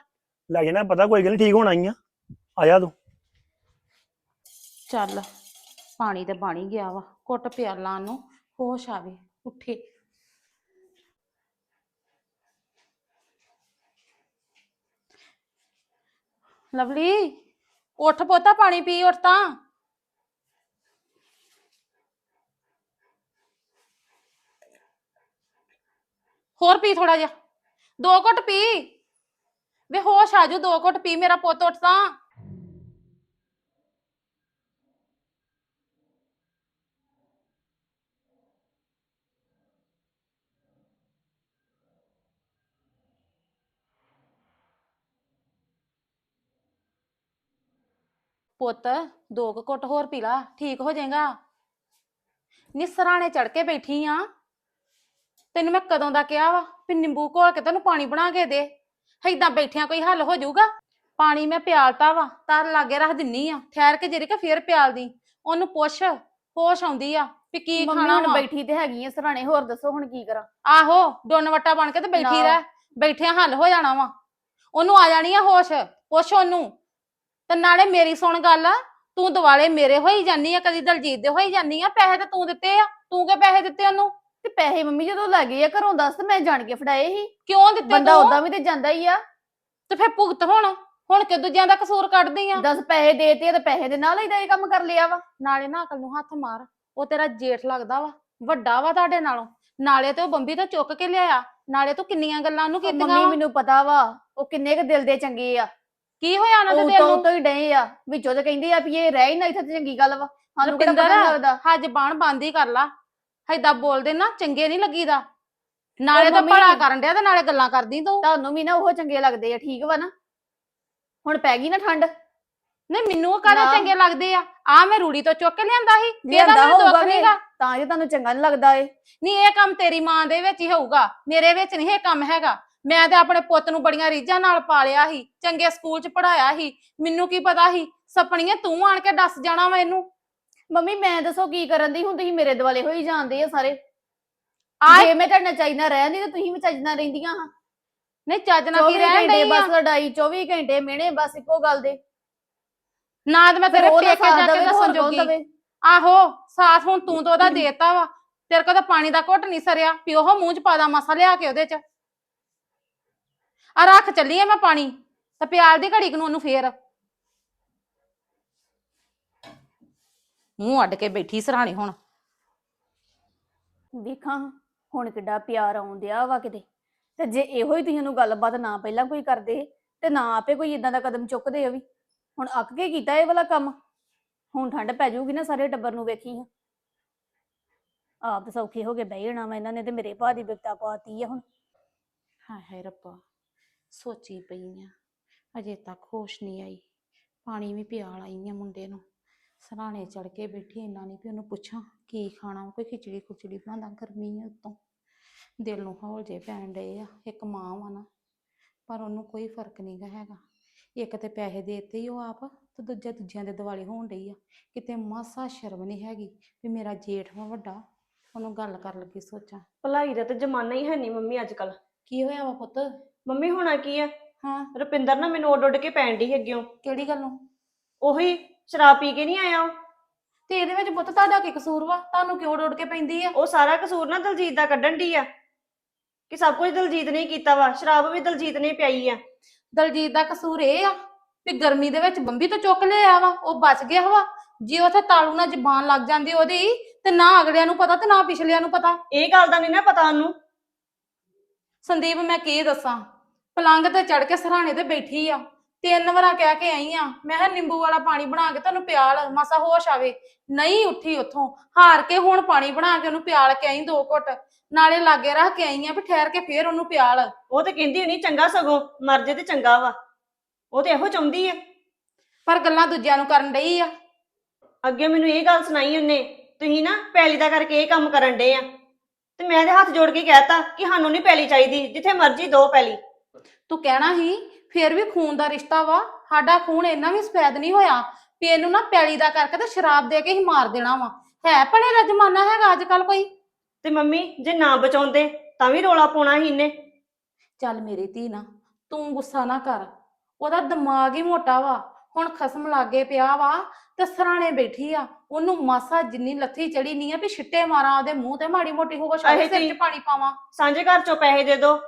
ਲੱਗੇ ਨਾ ਪਤਾ ਕੋਈ ਗੱਲ ਨਹੀਂ ਠੀਕ ਹੋਣਾ ਹੀ ਆ। ਆ ਜਾ ਤੂੰ। ਚੱਲ ਪਾਣੀ ਤਾਂ ਬਣ ਹੀ ਗਿਆ ਵਾ, ਘੁੱਟ ਪਿਆਲਾਂ ਨੂੰ, ਹੋਸ਼ ਆਵੇ, ਉੱਠੇ। ਲਵਲੀ, ਉੱਠ ਪੋਤਾ, ਪਾਣੀ ਪੀ, ਉੱਠ ਤਾਂ। ਹੋਰ ਪੀ ਥੋੜਾ ਜਿਹਾ। ਦੋ ਘੁੱਟ ਪੀ। ਵੇ ਹੋਸ਼ ਆਜੂ ਦੋ ਘੁੱਟ ਪੀ, ਮੇਰਾ ਪੁੱਤ ਉੱਠ ਤਾਂ। ਪੁੱਤ ਦੋ ਕੁ ਘੁੱਟ ਹੋਰ ਪੀ ਲਾ ਠੀਕ ਹੋ ਜਾਏਗਾ? ਨੀ ਸਰਾਣੇ ਚੜ ਕੇ ਬੈਠੀ ਆ। ਤੈਨੂੰ ਮੈਂ ਕਦੋਂ ਦਾ ਕਿਹਾ ਵਾ ਵੀ ਨਿੰਬੂ ਘੋਲ ਕੇ ਤੈਨੂੰ ਪਾਣੀ ਬਣਾ ਕੇ ਦੇ? ਏਦਾਂ ਬੈਠਿਆਂ ਕੋਈ ਹੱਲ ਹੋ ਜਾਊਗਾ? ਪਾਣੀ ਮੈਂ ਪਿਆਲਤਾ ਵਾ ਤਾਂ ਲਾਗੇ ਰੱਖ ਦਿੰਨੀ ਆ। ਠਹਿਰ ਕੇ ਜਿਹੜੀ ਕਿ ਫੇਰ ਪਿਆਲਦੀ ਉਹਨੂੰ ਪੁੱਛ ਹੋਸ਼ ਆਉਂਦੀ ਆ ਵੀ ਕੀ ਮੰਮੀ ਖਾਣਾ ਹੁਣ ਵਾ? ਬੈਠੀ ਤੇ ਹੈਗੀ ਆ ਸਰਾਣੇ ਹੋਰ ਦੱਸੋ ਹੁਣ ਕੀ ਕਰਾਂ? ਆਹੋ ਡੋਨ ਵੱਟਾ ਬਣ ਕੇ ਤੇ ਬੈਠੀ ਨਾ। ਰਹਿ। ਬੈਠਿਆਂ ਹੱਲ ਹੋ ਜਾਣਾ ਵਾ। ਉਹਨੂੰ ਆ ਜਾਣੀ ਆ ਹੋਸ਼। ਪੁੱਛ ਉਹਨੂੰ। ਤੇ ਨਾਲੇ ਮੇਰੀ ਸੁਣ ਗੱਲ ਤੂੰ ਦਿਵਾਲੇ ਮੇਰੇ ਹੋਈ ਜਾਨੀ ਆ ਕਦੀ ਦਲਜੀਤ ਦੇ ਹੋਈ ਜਾਨੀ ਆ ਪੈਸੇ ਤਾਂ ਤੂੰ ਦਿੱਤੇ ਆ ਤੂੰ ਕਿ ਪੈਸੇ ਦਿੱਤੇ ਉਹਨੂੰ? ਤੇ ਪੈਸੇ ਮੰਮੀ ਜਦੋਂ ਲੱਗੇ ਆ ਘਰੋਂ ਦੱਸ ਤੇ ਮੈਂ ਜਾਣ ਕੇ ਫੜਾਏ ਸੀ। ਕਿਉਂ ਦਿੱਤੇ ਬੰਦਾ ਤੂੰ? ਉਦਾਂ ਵੀ ਤੇ ਜਾਂਦਾ ਹੀ ਆ। ਤੇ ਫਿਰ ਭੁਗਤ ਹੁਣ ਹੁਣ ਕਿ ਦੂਜਿਆਂ ਦਾ ਕਸੂਰ ਕੱਢਦੀ ਆ? ਦਸ ਪੈਸੇ ਦੇਤੇ ਆ ਤੇ ਪੈਸੇ ਦੇ ਨਾਲ ਹੀ ਤਾਂ ਇਹ ਕੰਮ ਕਰ ਲਿਆ ਵਾ। ਨਾਲੇ ਨਾ ਅਕਲ ਨੂੰ ਹੱਥ ਮਾਰ ਉਹ ਤੇਰਾ ਜੇਠ ਲੱਗਦਾ ਵਾ ਵੱਡਾ ਵਾ ਤੁਹਾਡੇ ਨਾਲੋਂ। ਨਾਲੇ ਤੇ ਉਹ ਬੰਬੀ ਤੋਂ ਚੁੱਕ ਕੇ ਲਿਆਇਆ ਨਾਲੇ ਤੂੰ ਕਿੰਨੀਆਂ ਗੱਲਾਂ ਉਹਨੂੰ ਉਹ ਕੀਤੀਆਂ ਮੰਮੀ ਵਾ। ਮੈਨੂੰ ਪਤਾ ਵਾ ਉਹ ਕਿੰਨੇ ਕ ਦਿਲ ਦੇ ਚੰਗੇ ਆ। ਕੀ ਹੋਇਆ ਉਹਨਾਂ ਦੇ ਦਿਲ ਤੋਂ ਨੂੰ? ਤੋਂ ਹੀ ਡਏ ਆ ਵਿੱਚੋਂ ਤੇ ਕਹਿੰਦੇ ਆ ਵੀ ਇਹ ਰਹਿ ਹੀ ਨਾ ਇੱਥੇ ਤੇ ਚੰਗੀ ਗੱਲ ਵਾ। ਸਾਨੂੰ ਕਿਹੜਾ ਪਤਾ ਰੁਪਿੰਦਰ, ਨੀ ਲੱਗਦਾ? ਹੱਜ ਬਾਣ ਬੰਦ ਹੀ ਕਰ ਲਾ। ਏਦਾਂ ਬੋਲਦੇ ਨਾ ਚੰਗੇ ਨਹੀਂ ਲੱਗੀਦਾ। ਨਾਲੇ ਤਾਂ ਮੰਮੀ- ਭਲਾ ਕਰਨ ਡਿਆ ਤੇ ਨਾਲੇ ਗੱਲਾਂ ਕਰਦੀ ਤੂੰ। ਤੁਹਾਨੂੰ ਵੀ ਨਾ ਉਹ ਚੰਗੇ ਲੱਗਦੇ ਆ ਠੀਕ ਵਾ ਨਾ? ਹੁਣ ਪੈ ਗਈ ਨਾ ਠੰਡ? ਨਹੀਂ ਮੈਨੂੰ ਉਹ ਕਾਹਦੇ ਨਾ। ਚੰਗੇ ਲੱਗਦੇ ਆ? ਆ ਮੈਂ ਰੂੜੀ ਤੋਂ ਚੁੱਕ ਕੇ ਲਿਆਂਦਾ ਸੀ। ਲਿਆਂਦਾ ਇਹਦਾ ਮੈਨੂੰ ਹੋਊਗਾ ਦੁੱਖ ਵੀ। ਨਹੀਂਗਾ ਤਾਂ ਜੇ ਤੁਹਾਨੂੰ ਚੰਗਾ ਨਹੀਂ ਲੱਗਦਾ ਏ ਨਹੀਂ ਇਹ ਕੰਮ ਤੇਰੀ ਮਾਂ ਦੇ ਵਿੱਚ ਹੀ ਹੋਊਗਾ। ਮੇਰੇ ਵਿੱਚ ਨਹੀਂ ਇਹ ਕੰਮ ਹੈਗਾ। ਮੈਂ ਤੇ ਆਪਣੇ ਪੁੱਤ ਨੂੰ ਬੜੀਆਂ ਰੀਝਾਂ ਨਾਲ ਪਾਲਿਆ ਸੀ ਚੰਗੇ ਸਕੂਲ 'ਚ ਪੜਾਇਆ ਸੀ ਮੈਨੂੰ ਕੀ ਪਤਾ ਸੀ ਸਪਣੀਏ ਤੂੰ ਆਣ ਕੇ ਦੱਸ ਜਾਣਾ ਵਾ ਇਹਨੂੰ। ਮੰਮੀ ਮੈਂ ਦੱਸੋ ਕੀ ਕਰਨ ਦੀ? ਹੁਣ ਤੁਸੀਂ ਮੇਰੇ ਦੁਆਲੇ ਹੋਈ ਜਾਂਦੇ ਆ ਸਾਰੇ। ਆ ਜੇ ਮੈਂ ਤੁਹਾਡੇ ਨਾਲ ਚਾਹੀਦਾ ਰਹਿੰਦੀ ਤੇ ਤੁਸੀਂ ਵੀ ਚੱਜਣਾ ਰਹਿੰਦੀਆਂ ਹਾਂ। ਨਹੀਂ ਚੱਜ ਨਾਲ 24 ਕੀ ਰਹਿਣ ਘੰਟੇ ਡਈ ਆ? ਬਸ ਲੜਾਈ 24 ਘੰਟੇ ਮਿਹਣੇ ਬਸ ਇੱਕੋ ਗੱਲ ਦੇ। ਨਾ ਤੇ ਮੈਂ ਤੇਰੇ ਉਹਦਾ ਪੇਕੇ ਸਾਥ ਜਾ ਕੇ ਦੇਵੇ ਦੱਸਣ ਕੌਣ ਜੋਗੀ ਦੇਵੇ? ਆਹੋ ਸਾਥ ਹੁਣ ਤੂੰ ਤਾਂ ਉਹਦਾ ਦੇਤਾ ਵਾ। ਤੇਰੇ ਕੋਲ ਤਾਂ ਪਾਣੀ ਦਾ ਘੁੱਟ ਨਹੀਂ ਸਰਿਆ ਵੀ ਉਹ ਮੂੰਹ 'ਚ ਪਾਦਾ ਮਸਾ ਲਿਆ ਕੇ ਉਹਦੇ 'ਚ। ਆ ਰੱਖ ਚੱਲੀਏ ਮੈਂ ਪਾਣੀ ਤੇ ਪਿਆਲ ਦੀ ਘੜੀ ਕੁ ਨੂੰ ਉਹਨੂੰ ਫੇਰ। ਮੂੰਹ ਅੱਡ ਕੇ ਬੈਠੀ ਸਰਾਣੀ ਹੁਣ। ਵੇਖਾਂ ਹੁਣ ਕਿੱਡਾ ਪਿਆਰ ਆਉਂਦਿਆ ਵਾ ਕਿਤੇ। ਤੇ ਜੇ ਇਹੋ ਹੀ ਤੁਸੀਂ ਉਹਨੂੰ ਗੱਲਬਾਤ ਨਾ ਪਹਿਲਾਂ ਕੋਈ ਕਰਦੇ ਤੇ ਨਾ ਆਪੇ ਕੋਈ ਇਦਾਂ ਦਾ ਕਦਮ ਚੁੱਕਦੇ ਆ ਵੀ। ਹੁਣ ਅੱਕ ਕੇ ਕੀਤਾ ਇਹ ਵਾਲਾ ਕੰਮ। ਹੁਣ ਠੰਡ ਪੈ ਜਾਊਗੀ ਨਾ ਸਾਰੇ ਟੱਬਰ ਨੂੰ ਵੇਖੀ ਆ। ਆਪ ਤਾਂ ਸੌਖੇ ਹੋ ਕੇ ਬਹਿ ਜਾਣਾ ਵਾ ਇਹਨਾਂ ਨੇ ਤੇ ਮੇਰੇ ਭਾ ਦੀ ਬਿਪਤਾ ਪਾਤੀ ਆ ਹੁਣ। ਹਾਏ ਹਾਏ ਰੱਬਾ। ਸੋਚੀ ਪਈ ਆ। ਅਜੇ ਤੱਕ ਹੋਸ਼ ਨਹੀਂ ਆਈ। ਪਾਣੀ ਵੀ ਪਿਆਲ ਆਈ ਆ ਮੁੰਡੇ ਨੂੰ। ਸਰਾਣੇ ਚੜ ਕੇ ਬੈਠੀ ਇੰਨਾ ਨਹੀਂ ਵੀ ਉਹਨੂੰ ਪੁੱਛਾਂ ਕੀ ਖਾਣਾ ਕੋਈ ਖਿਚੜੀ ਖੁਚੜੀ ਬਣਾਦਾ ਗਰਮੀ ਆ ਉਤੋਂ। ਦਿਲ ਨੂੰ ਹੌਲ ਜੇ ਪੈਣ ਡਏ ਆ ਇੱਕ ਮਾਂ ਵਾ ਨਾ ਪਰ ਉਹਨੂੰ ਕੋਈ ਫ਼ਰਕ ਨਹੀਂਗਾ ਹੈਗਾ। ਇੱਕ ਤੇ ਪੈਸੇ ਦੇਤੇ ਹੀ ਉਹ ਆਪ ਤੇ ਦੂਜਾ ਦੂਜਿਆਂ ਦੇ ਦਿਵਾਲੇ ਹੋਣ ਡਈ ਆ। ਕਿਤੇ ਮਾਸਾ ਸ਼ਰਮ ਨਹੀਂ ਹੈਗੀ ਵੀ ਮੇਰਾ ਜੇਠ ਵਾ ਵੱਡਾ ਉਹਨੂੰ ਗੱਲ ਕਰਨ ਲੱਗੀ ਸੋਚਾਂ। ਭਲਾਈ ਦਾ ਤੇ ਜ਼ਮਾਨਾ ਹੀ ਹੈ ਨਹੀਂ ਮੰਮੀ ਅੱਜ ਕੱਲ ਕੀ ਹੋਇਆ ਵਾ ਪੁੱਤ? ਮੰਮੀ ਹੋਣਾ ਕੀ ਆ? ਹਾਂ। ਰੁਪਿੰਦਰ ਨਾ ਮੈਨੂੰ ਉੱਡ ਉੱਡ ਕੇ ਪੈਣ ਡਈ ਅੱਗਿਓਂ ਕਿਹੜੀ ਗੱਲੋਂ ਉਹੀ ਸ਼ਰਾਬ ਪੀ ਕੇ ਨਹੀਂ ਆਇਆ ਉਹ। ਤੇ ਇਹਦੇ ਵਿੱਚ ਪੁੱਤ ਤੁਹਾਡਾ ਕੀ ਕਸੂਰ ਵਾ? ਤੁਹਾਨੂੰ ਕਿਉਂ ਡੋੜ ਕੇ ਪੈਂਦੀ ਆ? ਉਹ ਸਾਰਾ ਕਸੂਰ ਨਾ ਦਲਜੀਤ ਦਾ ਕੱਢਣ ਡਈ ਆ। ਕਿ ਸਭ ਕੁਝ ਦਲਜੀਤ ਨੇ ਹੀ ਕੀਤਾ ਵਾ। ਸ਼ਰਾਬ ਵੀ ਦਲਜੀਤ ਨੇ ਪਿਆਈ ਆ। ਦਲਜੀਤ ਦਾ ਕਸੂਰ ਇਹ ਆ ਵੀ ਗਰਮੀ ਦੇ ਵਿੱਚ ਬੰਬੀ ਤੋਂ ਚੁੱਕ ਲਿਆ ਵਾ। ਉਹ ਬਚ ਗਿਆ ਵਾ। ਜੇ ਉਥੇ ਤਾਲੂ ਨਾਲ ਜ਼ਬਾਨ ਲੱਗ ਜਾਂਦੀ ਉਹਦੀ ਤੇ ਨਾ ਅਗਲਿਆਂ ਨੂੰ ਪਤਾ ਤੇ ਨਾ ਪਿਛਲਿਆਂ ਨੂੰ ਪਤਾ। ਇਹ ਗੱਲ ਦਾ ਨਹੀਂ ਨਾ ਪਤਾ ਉਹਨੂੰ। ਸੰਦੀਪ ਮੈਂ ਕੀ ਦੱਸਾਂ? ਪਲੰਗ ਤੇ ਚੜ ਕੇ ਸਰਾਣੇ ਤੇ ਬੈਠੀ ਆ। ਤਿੰਨ ਵਾਰਾਂ ਕਹਿ ਕੇ ਆਈ ਆ ਮੈਂ ਕਿਹਾ ਨਿੰਬੂ ਵਾਲਾ ਪਾਣੀ ਬਣਾ ਕੇ ਤੁਹਾਨੂੰ ਪਿਆਲ ਮਾਸਾ ਹੋਸ਼ ਆਵੇ। ਨਹੀਂ ਉੱਠੀ ਉੱਥੋਂ ਹਾਰ ਕੇ ਹੁਣ ਪਾਣੀ ਬਣਾ ਕੇ ਉਹਨੂੰ ਪਿਆਲ ਕੇ ਆਈ ਦੋ ਘੁੱਟ। ਨਾਲੇ ਲਾਗੇ ਰੱਖ ਕੇ ਆਈ ਆ ਵੀ ਠਹਿਰ ਕੇ ਫੇਰ ਉਹਨੂੰ ਪਿਆਲ। ਉਹ ਤੇ ਕਹਿੰਦੀ ਨਹੀਂ ਚੰਗਾ ਸਗੋਂ ਮਰ ਜੇ ਤੇ ਚੰਗਾ ਵਾ। ਉਹ ਤੇ ਇਹੋ ਚਾਹੁੰਦੀ ਆ। ਪਰ ਗੱਲਾਂ ਦੂਜਿਆਂ ਨੂੰ ਕਰਨ ਡਈ ਆ। ਅੱਗੇ ਮੈਨੂੰ ਇਹ ਗੱਲ ਸੁਣਾਈ ਉਹਨੇ ਤੁਸੀਂ ਨਾ ਪੈਲੀ ਦਾ ਕਰਕੇ ਇਹ ਕੰਮ ਕਰਨ ਡੇ ਆ। ਤੇ ਮੈਂ ਇਹਦੇ ਹੱਥ ਜੋੜ ਕੇ ਕਹਿਤਾ ਕਿ ਸਾਨੂੰ ਨਹੀਂ ਪੈਲੀ ਚਾਹੀਦੀ ਜਿੱਥੇ ਮਰਜ਼ੀ ਦੋ ਪੈਲੀ। ਤੂੰ ਕਹਿਣਾ ਹੀ ਫੇਰ ਵੀ ਖੂਨ ਦਾ ਰਿਸ਼ਤਾ ਵਾ। ਸਾਡਾ ਖੂਨ ਇੰਨਾ ਵੀ ਸਫੈਦ ਨਹੀਂ ਹੋਇਆ ਵੀ ਇਹਨੂੰ ਨਾ ਪੈਲੀ ਦਾ ਕਰਕੇ ਤੇ ਸ਼ਰਾਬ ਦੇ ਕੇ ਹੀ ਮਾਰ ਦੇਣਾ ਵਾ। ਹੈ ਭਣੇ ਦਾ ਜ਼ਮਾਨਾ ਹੈਗਾ ਅੱਜ ਕੱਲ ਕੋਈ। ਤੇ ਮੰਮੀ ਜੇ ਨਾ ਬਚਾਉਂਦੇ ਤਾਂ ਵੀ ਰੋਲਾ ਪਾਉਣਾ ਸੀ ਇਹਨੇ। ਚੱਲ ਮੇਰੀ ਧੀ ਨਾ ਤੂੰ ਗੁੱਸਾ ਨਾ ਕਰ। ਉਹਦਾ ਦਿਮਾਗ ਹੀ ਮੋਟਾ ਵਾ। ਹੁਣ ਖਸਮ ਲਾਗੇ ਪਿਆ ਵਾ ਤੇ ਸਰਾਣੇ ਬੈਠੀ ਆ। ਉਹਨੂੰ ਮਾਸਾ ਜਿੰਨੀ ਲੱਥੀ ਚੜੀ ਨਹੀਂ ਆ ਵੀ ਛਿੱਟੇ ਮਾਰਾਂ ਉਹਦੇ ਮੂੰਹ ਤੇ ਮਾੜੀ ਮੋਟੀ ਹੋਵੇ ਸ਼ਾਇਦ ਸਿਰ ਤੀ- 'ਚ ਪਾਣੀ ਪਾਵਾਂ। ਸਾਂਝੇ ਘਰ ਚੋਂ ਪੈਸੇ ਦੇ ਦੋ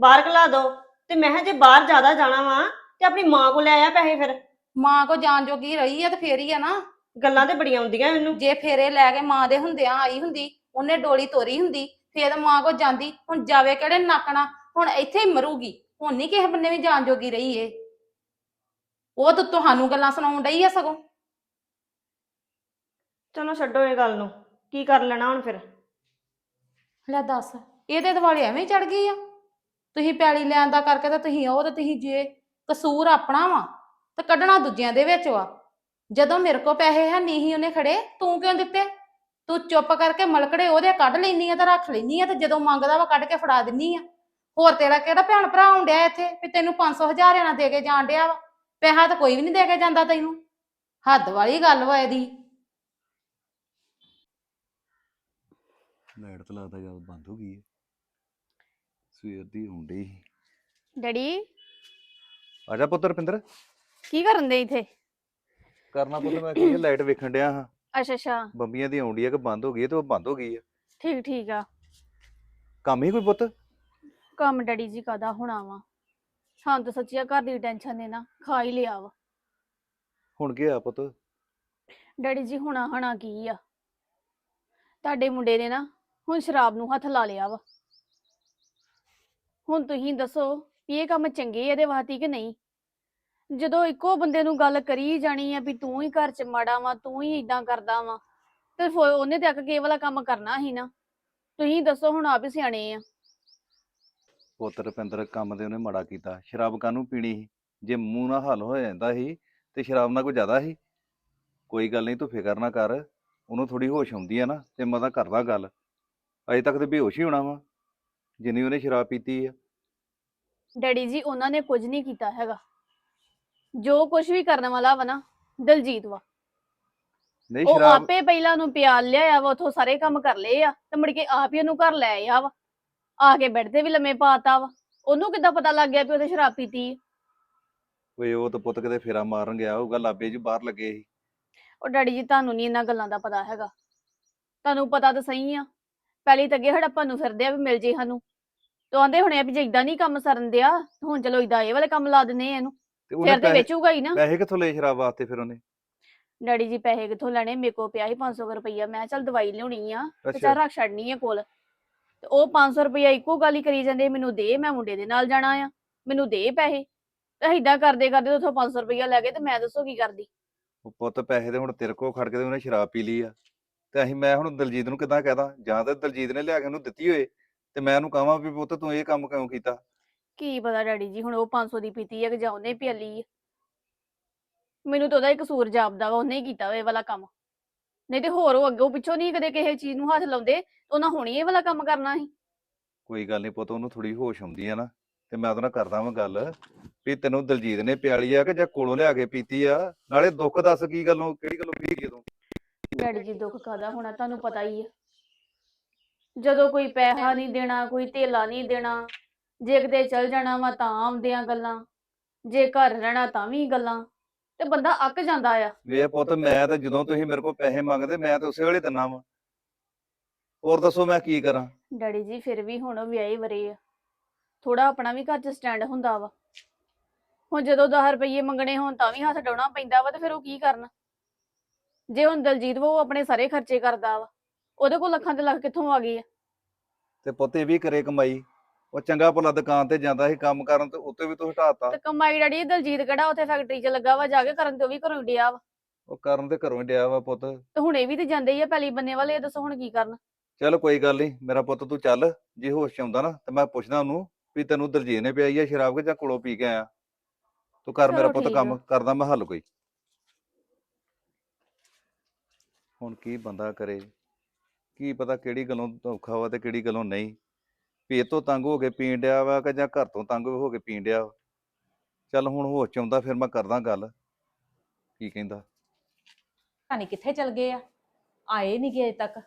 ਬਾਹਰ ਕਲਾ ਦੋ। ਤੇ ਮੈਂ ਕਿਹਾ ਜੇ ਬਾਹਰ ਜ਼ਿਆਦਾ ਜਾਣਾ ਵਾ ਤੇ ਆਪਣੀ ਮਾਂ ਕੋਲ ਲੈ ਆਇਆ ਪੈਸੇ ਫਿਰ। ਮਾਂ ਕੋ ਜਾਣ ਜੋਗੀ ਰਹੀ ਆ ਤੇ ਫੇਰ ਹੀ ਆ ਨਾ। ਗੱਲਾਂ ਤੇ ਬੜੀਆਂ ਆਉਂਦੀਆਂ ਮੈਨੂੰ ਜੇ ਫੇਰੇ ਲੈ ਕੇ ਮਾਂ ਦੇ ਹੁੰਦਿਆਂ ਆਈ ਹੁੰਦੀ ਉਹਨੇ ਡੋਲੀ ਤੋਰੀ ਹੁੰਦੀ ਫੇਰ ਮਾਂ ਕੋ ਜਾਂਦੀ ਹੁਣ ਜਾਵੇ ਕਿਹੜੇ ਨੱਕਣਾ ਹੁਣ ਇੱਥੇ ਹੀ ਮਰੂਗੀ ਹੁਣ ਨਹੀਂ ਕਿਸੇ ਬੰਨੇ ਵੀ ਜਾਣ ਜੋਗੀ ਰਹੀ ਏ। ਉਹ ਤਾਂ ਤੁਹਾਨੂੰ ਗੱਲਾਂ ਸੁਣਾਉਣ ਡਈ ਆ ਸਗੋਂ। ਚਲੋ ਛੱਡੋ ਇਹ ਗੱਲ ਨੂੰ ਕੀ ਕਰ ਲੈਣਾ ਹੁਣ ਫਿਰ। ਲੈ ਦੱਸ ਇਹਦੇ ਦਿਵਾਲੇ ਐਵੇਂ ਚੜ ਗਈ ਆ। ਤੁਸੀਂ ਪੈਲੀ ਲੈਣ ਦਾ ਕਰਕੇ ਤਾਂ ਤੁਸੀਂ ਉਹ ਤੇ ਤੁਸੀਂ ਜੇ ਕਸੂਰ ਆਪਣਾ ਵਾ, ਤੇ ਕੱਢਣਾ ਦੂਜਿਆਂ ਦੇ ਵਿੱਚ ਵਾ। ਜਦੋਂ ਮੇਰੇ ਕੋ ਪੈਸੇ ਹੈ ਨਹੀਂ ਸੀ ਉਹਨੇ ਖੜੇ, ਤੂੰ ਕਿਉਂ ਦਿੱਤੇ? ਤੂੰ ਚੁੱਪ ਕਰਕੇ ਮਲਕੜੇ ਉਹਦੇ ਕੱਢ ਲੈਨੀ ਆ ਤੇ ਰੱਖ ਲੈਨੀ ਆ ਤੇ ਜਦੋਂ ਮੰਗਦਾ ਵਾ ਕੱਢ ਕੇ ਫੜਾ ਦਿੰਨੀ ਆ। ਹੋਰ ਤੇਰਾ ਕਿਹੜਾ ਭੈਣ ਭਰਾ ਹੁੰਦਿਆ ਇੱਥੇ ਵੀ ਤੈਨੂੰ 500 ਹਜ਼ਾਰ ਇਹਨਾਂ ਦੇ ਕੇ ਜਾਣ ਡਿਆ ਵਾ। ਪੈਸਾ ਤਾਂ ਕੋਈ ਵੀ ਨਹੀਂ ਦੇ ਕੇ ਜਾਂਦਾ ਤੈਨੂੰ। ਹੱਦ ਵਾਲੀ ਗੱਲ ਵਾ ਇਹਦੀ। ਲਾਈਟ ਤਾਂ ਲੱਗਦਾ ਜਦ ਬੰਦ ਹੋ ਗਈ ਸਵੇਰ ਦੀ ਹੁੰਦੀ ਡੈਡੀ? ਆ ਜਾ ਪੁੱਤਰ ਰਪਿੰਦਰ। ਕੀ ਕਰਨ ਦੇ ਇੱਥੇ? ਕਰਨਾ ਪੁੱਤ ਮੈਂ ਕੀ ਲਾਈਟ ਵੇਖਣ ਡਿਆ ਹਾਂ। ਅੱਛਾ ਅੱਛਾ। ਬੰਬੀਆਂ ਦੀ ਆਉਂਦੀ ਆ ਕਿ ਬੰਦ ਹੋ ਗਈ ਹੈ ਤੇ ਉਹ ਬੰਦ ਹੋ ਗਈ ਹੈ ਠੀਕ ਠੀਕ ਆ। ਕੰਮ ਹੀ ਕੋਈ ਪੁੱਤ? ਕੰਮ ਡੈਡੀ ਜੀ ਕਾਦਾ ਹੋਣਾ ਵਾ? ਸਾਨੂੰ ਤਾਂ ਸੱਚੀਆ ਘਰ ਦੀ ਟੈਨਸ਼ਨ ਨੇ ਨਾ ਖਾ ਹੀ ਲਿਆ ਵਾ। ਹੁਣ ਕੀ ਆ ਪੁੱਤ? ਡੈਡੀ ਜੀ ਹੁਣਾ ਹਣਾ ਕੀ ਆ? ਤੁਹਾਡੇ ਮੁੰਡੇ ਨੇ ਨਾ ਹੁਣ ਸ਼ਰਾਬ ਨੂੰ ਹੱਥ ਲਾ ਲਿਆ ਵਾ। ਹੁਣ ਤੁਸੀਂ ਦੱਸੋ ਵੀ ਇਹ ਕੰਮ ਚੰਗੇ ਇਹਦੇ ਵਾਸਤੇ ਕਿ ਨਹੀਂ? ਜਦੋਂ ਇੱਕੋ ਬੰਦੇ ਨੂੰ ਗੱਲ ਕਰੀ ਜਾਣੀ ਆ ਵੀ ਤੂੰ ਹੀ ਘਰ ਚ ਮਾੜਾ ਵਾ, ਤੂੰ ਹੀ ਇਦਾਂ ਕਰਦਾ ਵਾ, ਤੇ ਫਿਰ ਉਹਨੇ ਤੇ ਅੱਕ ਕੇ ਇਹ ਵਾਲਾ ਕੰਮ ਕਰਨਾ ਸੀ ਨਾ। ਤੁਸੀਂ ਦੱਸੋ ਹੁਣ ਆਪ ਹੀ ਸਿਆਣੇ ਆ। ਪੁੱਤ ਰਪਿੰਦਰ, ਕੰਮ ਤੇ ਉਹਨੇ ਮਾੜਾ ਕੀਤਾ। ਸ਼ਰਾਬ ਕਾਹਨੂੰ ਪੀਣੀ ਸੀ? ਜੇ ਮੂੰਹ ਨਾਲ ਹੱਲ ਹੋ ਜਾਂਦਾ ਸੀ ਤੇ ਸ਼ਰਾਬ ਨਾਲ ਕੋਈ ਜ਼ਿਆਦਾ ਸੀ? ਕੋਈ ਗੱਲ ਨਹੀਂ, ਤੂੰ ਫਿਕਰ ਨਾ ਕਰ। ਉਹਨੂੰ ਥੋੜੀ ਹੋਸ਼ ਆਉਂਦੀ ਆ ਨਾ, ਤੇ ਮੈਂ ਤਾਂ ਕਰਦਾ ਗੱਲ। ਅਜੇ ਤੱਕ ਤੇ ਬੇਹੋਸ਼ ਹੀ ਹੋਣਾ ਵਾ। ਜਿੰਨੀ ਉਹਨੇ ਸ਼ਰਾਬ ਪੀਤੀ ਆ। ਡੈਡੀ ਜੀ ਉਹਨਾਂ ਨੇ ਕੁਝ ਨਹੀਂ ਕੀਤਾ ਹੈਗਾ। ਜੋ ਕੁਝ ਵੀ ਕਰਨ ਵਾਲਾ ਵਾ ਨਾ ਦਲਜੀਤ ਵਾ। ਨਹੀਂ ਉਹ ਸ਼ਰਾਬ ਆਪੇ ਪਹਿਲਾਂ ਨੂੰ ਪਿਆਲ ਲਿਆਇਆ ਵਾ ਉਥੋਂ ਸਾਰੇ ਕੰਮ ਕਰ ਲਏ ਆ ਤੇ ਮੁੜ ਕੇ ਆਪ ਹੀ ਉਹਨੂੰ ਘਰ ਲੈ ਆਇਆ ਵਾ। ਆ ਕੇ ਬੈੱਡ ਤੇ ਵੀ ਲੰਮੇ ਪਾਤਾ ਵਾ। ਉਹਨੂੰ ਕਿੱਦਾਂ ਪਤਾ ਲੱਗ ਗਿਆ ਵੀ ਉਹਦੇ ਸ਼ਰਾਬ ਪੀਤੀ ਆ? ਓਏ ਉਹ ਤਾਂ ਪੁੱਤ ਕਿਤੇ ਫੇਰਾ ਮਾਰਨ ਗਿਆ ਹੋਊਗਾ ਲਾਬੇ 'ਚ ਬਾਹਰ ਲੱਗੇ ਸੀ। ਉਹ ਡੈਡੀ ਜੀ ਤੁਹਾਨੂੰ ਨਹੀਂ ਇਹਨਾਂ ਗੱਲਾਂ ਦਾ ਪਤਾ ਹੈਗਾ। ਤੁਹਾਨੂੰ ਪਤਾ ਤਾਂ ਸਹੀ ਆ। ਪਹਿਲੀ ਤਾਂ ਅੱਗੇ ਹੜੱਪਾ ਨੂੰ ਫਿਰਦੇ ਆ ਵੀ ਮਿਲ ਜੇ ਸਾਨੂੰ। ਤੇ ਆਂਦੇ ਹੋਣੇ ਆ ਵੀ ਜੇ ਇਦਾਂ ਨਹੀਂ ਕੰਮ ਸਰਨ ਦਿਆ ਹੁਣ ਚਲੋ ਇਦਾਂ ਇਹ ਵਾਲੇ ਕੰਮ ਲਾ ਦਿੰਨੇ ਆ ਇਹਨੂੰ। ਤੇ ਉਹਨੇ ਫਿਰ ਤੇ ਪੈਸੇ ਵੇਚੂਗਾ ਹੀ ਨਾ। ਪੈਸੇ ਕਿੱਥੋਂ ਲਏ ਸ਼ਰਾਬ ਵਾਸਤੇ ਫਿਰ ਉਹਨੇ? ਡੈਡੀ ਜੀ ਪੈਸੇ ਕਿੱਥੋਂ ਲੈਣੇ? ਮੇਰੇ ਕੋਲ ਪਿਆ ਸੀ 500 ਰੁਪਈਆ। ਮੈਂ ਕਿਹਾ ਚੱਲ ਦਵਾਈ ਲਿਆਉਣੀ ਆ ਤੇ ਅੱਛਾ। ਚੱਲ ਰੱਖ ਛੱਡਣੀ ਆ ਕੋਲ। ਤੇ ਉਹ 500 ਰੁਪਇਆ ਇੱਕੋ ਗੱਲ ਹੀ ਕਰੀ ਜਾਂਦੇ ਮੈਨੂੰ ਦੇ ਮੈਂ ਮੁੰਡੇ ਦੇ ਨਾਲ ਜਾਣਾ ਆ। ਮੈਨੂੰ ਦੇ ਪੈਸੇ। ਤੇ ਏਦਾਂ ਕਰਦੇ ਕਰਦੇ ਉਥੋਂ 500 ਰੁਪਇਆ ਲੈ ਗਏ ਤੇ ਮੈਂ ਦੱਸੋ ਕੀ ਕਰਦੀ? ਉਹ ਪੁੱਤ ਪੈਸੇ ਤੇ ਹੁਣ ਤੇਰੇ ਕੋਲ ਖੜ ਕੇ ਤੇ ਉਹਨੇ ਸ਼ਰਾਬ ਪੀ ਲਈ ਆ। ਤੇ ਅਸੀਂ ਮੈਂ ਹੁਣ ਦਲਜੀਤ ਨੂੰ ਕਿਦਾਂ ਕਹਦਾ ਜਾਂ ਤੇ ਦਲਜੀਤ ਨੇ ਲਿਆ ਕੇ ਉਹਨੂੰ ਦਿੱਤੀ ਹੋਏ ਤੇ ਮੈਂ ਉਹਨੂੰ ਕਹਾਂ ਵੀ ਪੁੱਤ ਤੂੰ ਇਹ ਕੰਮ ਕਿਉਂ ਕੀਤਾ? ਕੀ ਪਤਾ ਡੈਡੀ ਜੀ ਹੁਣ ਉਹ 500 ਦੀ ਪੀਤੀ ਹੈ ਕਿ ਜਾਂ ਉਹਨੇ ਪਿਆਲੀ ਹੈ ਮੈਨੂੰ ਤਾਂ ਉਹਦਾ ਹੀ ਕਸੂਰ ਜਾਪਦਾ ਵਾ ਉਹਨੇ ਹੀ ਕੀਤਾ ਵਾ ਇਹ ਵਾਲਾ ਕੰਮ। ਨਹੀਂ ਤੇ ਹੋਰ ਉਹ ਅੱਗੋਂ ਪਿੱਛੋਂ ਨਹੀਂ ਕਦੇ ਕਿਸੇ ਚੀਜ਼ ਨੂੰ ਹੱਥ ਲਾਉਂਦੇ ਉਹਨਾਂ ਹੁਣੀ ਇਹ ਵਾਲਾ ਕੰਮ ਕਰਨਾ ਸੀ। ਕੋਈ ਗੱਲ ਨਹੀਂ ਪੁੱਤ ਉਹਨੂੰ ਥੋੜੀ ਹੋਸ਼ ਆਉਂਦੀ ਆ ਨਾ ਤੇ ਮੈਂ ਉਹਦੇ ਨਾਲ ਕਰਦਾ ਵਾਂ ਗੱਲ ਵੀ ਤੈਨੂੰ ਦਲਜੀਤ ਨੇ ਪਿਆਲੀ ਆ ਕਿ ਜਾਂ ਕੋਲੋਂ ਲਿਆ ਕੇ ਪੀਤੀ ਆ ਨਾਲੇ ਦੁੱਖ ਦੱਸ ਕੀ ਗੱਲੋਂ ਕਿਹੜੀ ਗੱਲੋਂ ਪੀ ਗਈ ਤੂੰ? ਡੈਡੀ ਜੀ ਦੁੱਖ ਕਾਦਾ ਹੋਣਾ ਤੁਹਾਨੂੰ ਪਤਾ ਹੀ ਹੈ ਜਦੋਂ ਕੋਈ ਪੈਸਾ ਨਹੀਂ ਦੇਣਾ ਕੋਈ ਧੇਲਾ ਨਹੀਂ ਦੇਣਾ ਜੇ ਕਿਤੇ ਚਲ ਜਾਣਾ ਵਾ ਤਾਂ ਆਉਂਦਿਆਂ ਗੱਲਾਂ ਜੇ ਘਰ ਰਹਿਣਾ ਤਾਂ ਵੀ ਗੱਲਾਂ ਤੇ ਬੰਦਾ ਅੱਕ ਜਾਂਦਾ ਆ। ਵੇ ਪੁੱਤ ਮੈਂ ਤਾਂ ਜਦੋਂ ਤੁਸੀਂ ਮੇਰੇ ਕੋਲ ਪੈਸੇ ਮੰਗਦੇ ਮੈਂ ਤਾਂ ਉਸੇ ਵੇਲੇ ਦਿੰਨਾ ਵਾਂ। ਹੋਰ ਦੱਸੋ ਮੈਂ ਕੀ ਕਰਾਂ? ਡੈਡੀ ਜੀ ਫਿਰ ਵੀ ਹੁਣ ਵਿਆਹੇ ਵਰੇ ਆ। ਥੋੜਾ ਆਪਣਾ ਵੀ ਘਰ 'ਚ ਸਟੈਂਡ ਹੁੰਦਾ ਵਾ। ਹੁਣ ਜਦੋਂ 10 ਰੁਪਏ ਮੰਗਣੇ ਹੋਣ ਤਾਂ ਵੀ ਹੱਥ ਡਾਉਣਾ ਪੈਂਦਾ ਵਾ ਤੇ ਫਿਰ ਉਹ ਕੀ ਕਰਨ? ਜੇ ਹੁਣ ਦਲਜੀਤ ਵਾ ਉਹ ਆਪਣੇ ਸਾਰੇ ਖਰਚੇ ਕਰਦਾ ਵਾ ਉਹਦੇ ਕੋਲ ਲੱਖਾਂ ਤੇ ਲੱਖ ਕਿੱਥੋਂ ਆ ਗਏ ਆ? ਤੇ ਪੁੱਤ ਇਹ ਵੀ ਕਰੇ ਕਮਾਈ ਉਹ ਚੰਗਾ ਭਲਾ ਦੁਕਾਨ ਤੇ ਜਾਂਦਾ ਸੀ ਕੰਮ ਕਰਨ ਤੇ ਉੱਤੇ ਵੀ ਤੂੰ ਹਟਾਤਾ। ਤੇ ਕਮਾਈ ਡੈਡੀ ਦਲਜੀਤ ਕਿਹੜਾ ਉੱਥੇ ਫੈਕਟਰੀ 'ਚ ਲੱਗਾ ਵਾ ਜਾ ਕੇ ਕਰਨ ਤੇ ਉਹ ਵੀ ਘਰੋਂ ਡਿਆ ਵਾ। ਉਹ ਕਰਨ ਤੇ ਘਰੋਂ ਹੀ ਡਿਆ ਵਾ ਪੁੱਤ। ਤੇ ਹੁਣ ਇਹ ਵੀ ਤੇ ਜਾਂਦੇ ਹੀ ਆ ਪਹਿਲੀ ਬੰਨੇ ਵਾਲੇ ਇਹ ਦੱਸੋ ਹੁਣ ਕੀ ਕਰਨ? ਚੱਲ ਕੋਈ ਗੱਲ ਨਹੀਂ ਮੇਰਾ ਪੁੱਤ ਤੂੰ ਚੱਲ ਜੇ ਹੋਸ਼ 'ਚ ਆਉਂਦਾ ਨਾ ਤੇ ਮੈਂ ਪੁੱਛਦਾ ਉਹਨੂੰ ਵੀ ਤੈਨੂੰ ਦਲਜੀਤ ਨੇ ਪਿਆਈ ਆ ਸ਼ਰਾਬ ਕਿ ਜਾਂ ਕੋਲੋਂ ਪੀ ਕੇ ਆਇਆ? ਤੂੰ ਕਰ ਮੇਰਾ ਚਲੋ ਪੁੱਤ ਠੀਕ ਕੰਮ। ਕਰਦਾ ਮੈਂ ਹੱਲ ਕੋਈ। ਹੁਣ ਕੀ ਬੰਦਾ ਕਰੇ? ਕੀ ਪਤਾ ਕਿਹੜੀ ਗੱਲੋਂ ਧੋਖਾ ਵਾ ਤੇ ਕਿਹੜੀ ਗੱਲੋਂ ਨਹੀਂ? ਵੀ ਇਹ ਤੋਂ ਤੰਗ ਹੋ ਕੇ ਪੀਣ ਡਿਆ ਵਾ ਕਿ ਜਾਂ ਘਰ ਤੋਂ ਤੰਗ ਹੋ ਕੇ ਪੀਣ ਡਿਆ ਵਾ। ਚੱਲ ਹੁਣ ਹੋਸ਼ 'ਚ ਆਉਂਦਾ ਫਿਰ ਮੈਂ ਕਰਦਾ ਗੱਲ। ਕੀ ਕਹਿੰਦਾ? ਪਤਾ ਨਹੀਂ ਕਿੱਥੇ ਚਲ ਗਏ ਆ। ਆਏ ਨਹੀਂ ਗਏ ਤੱਕ।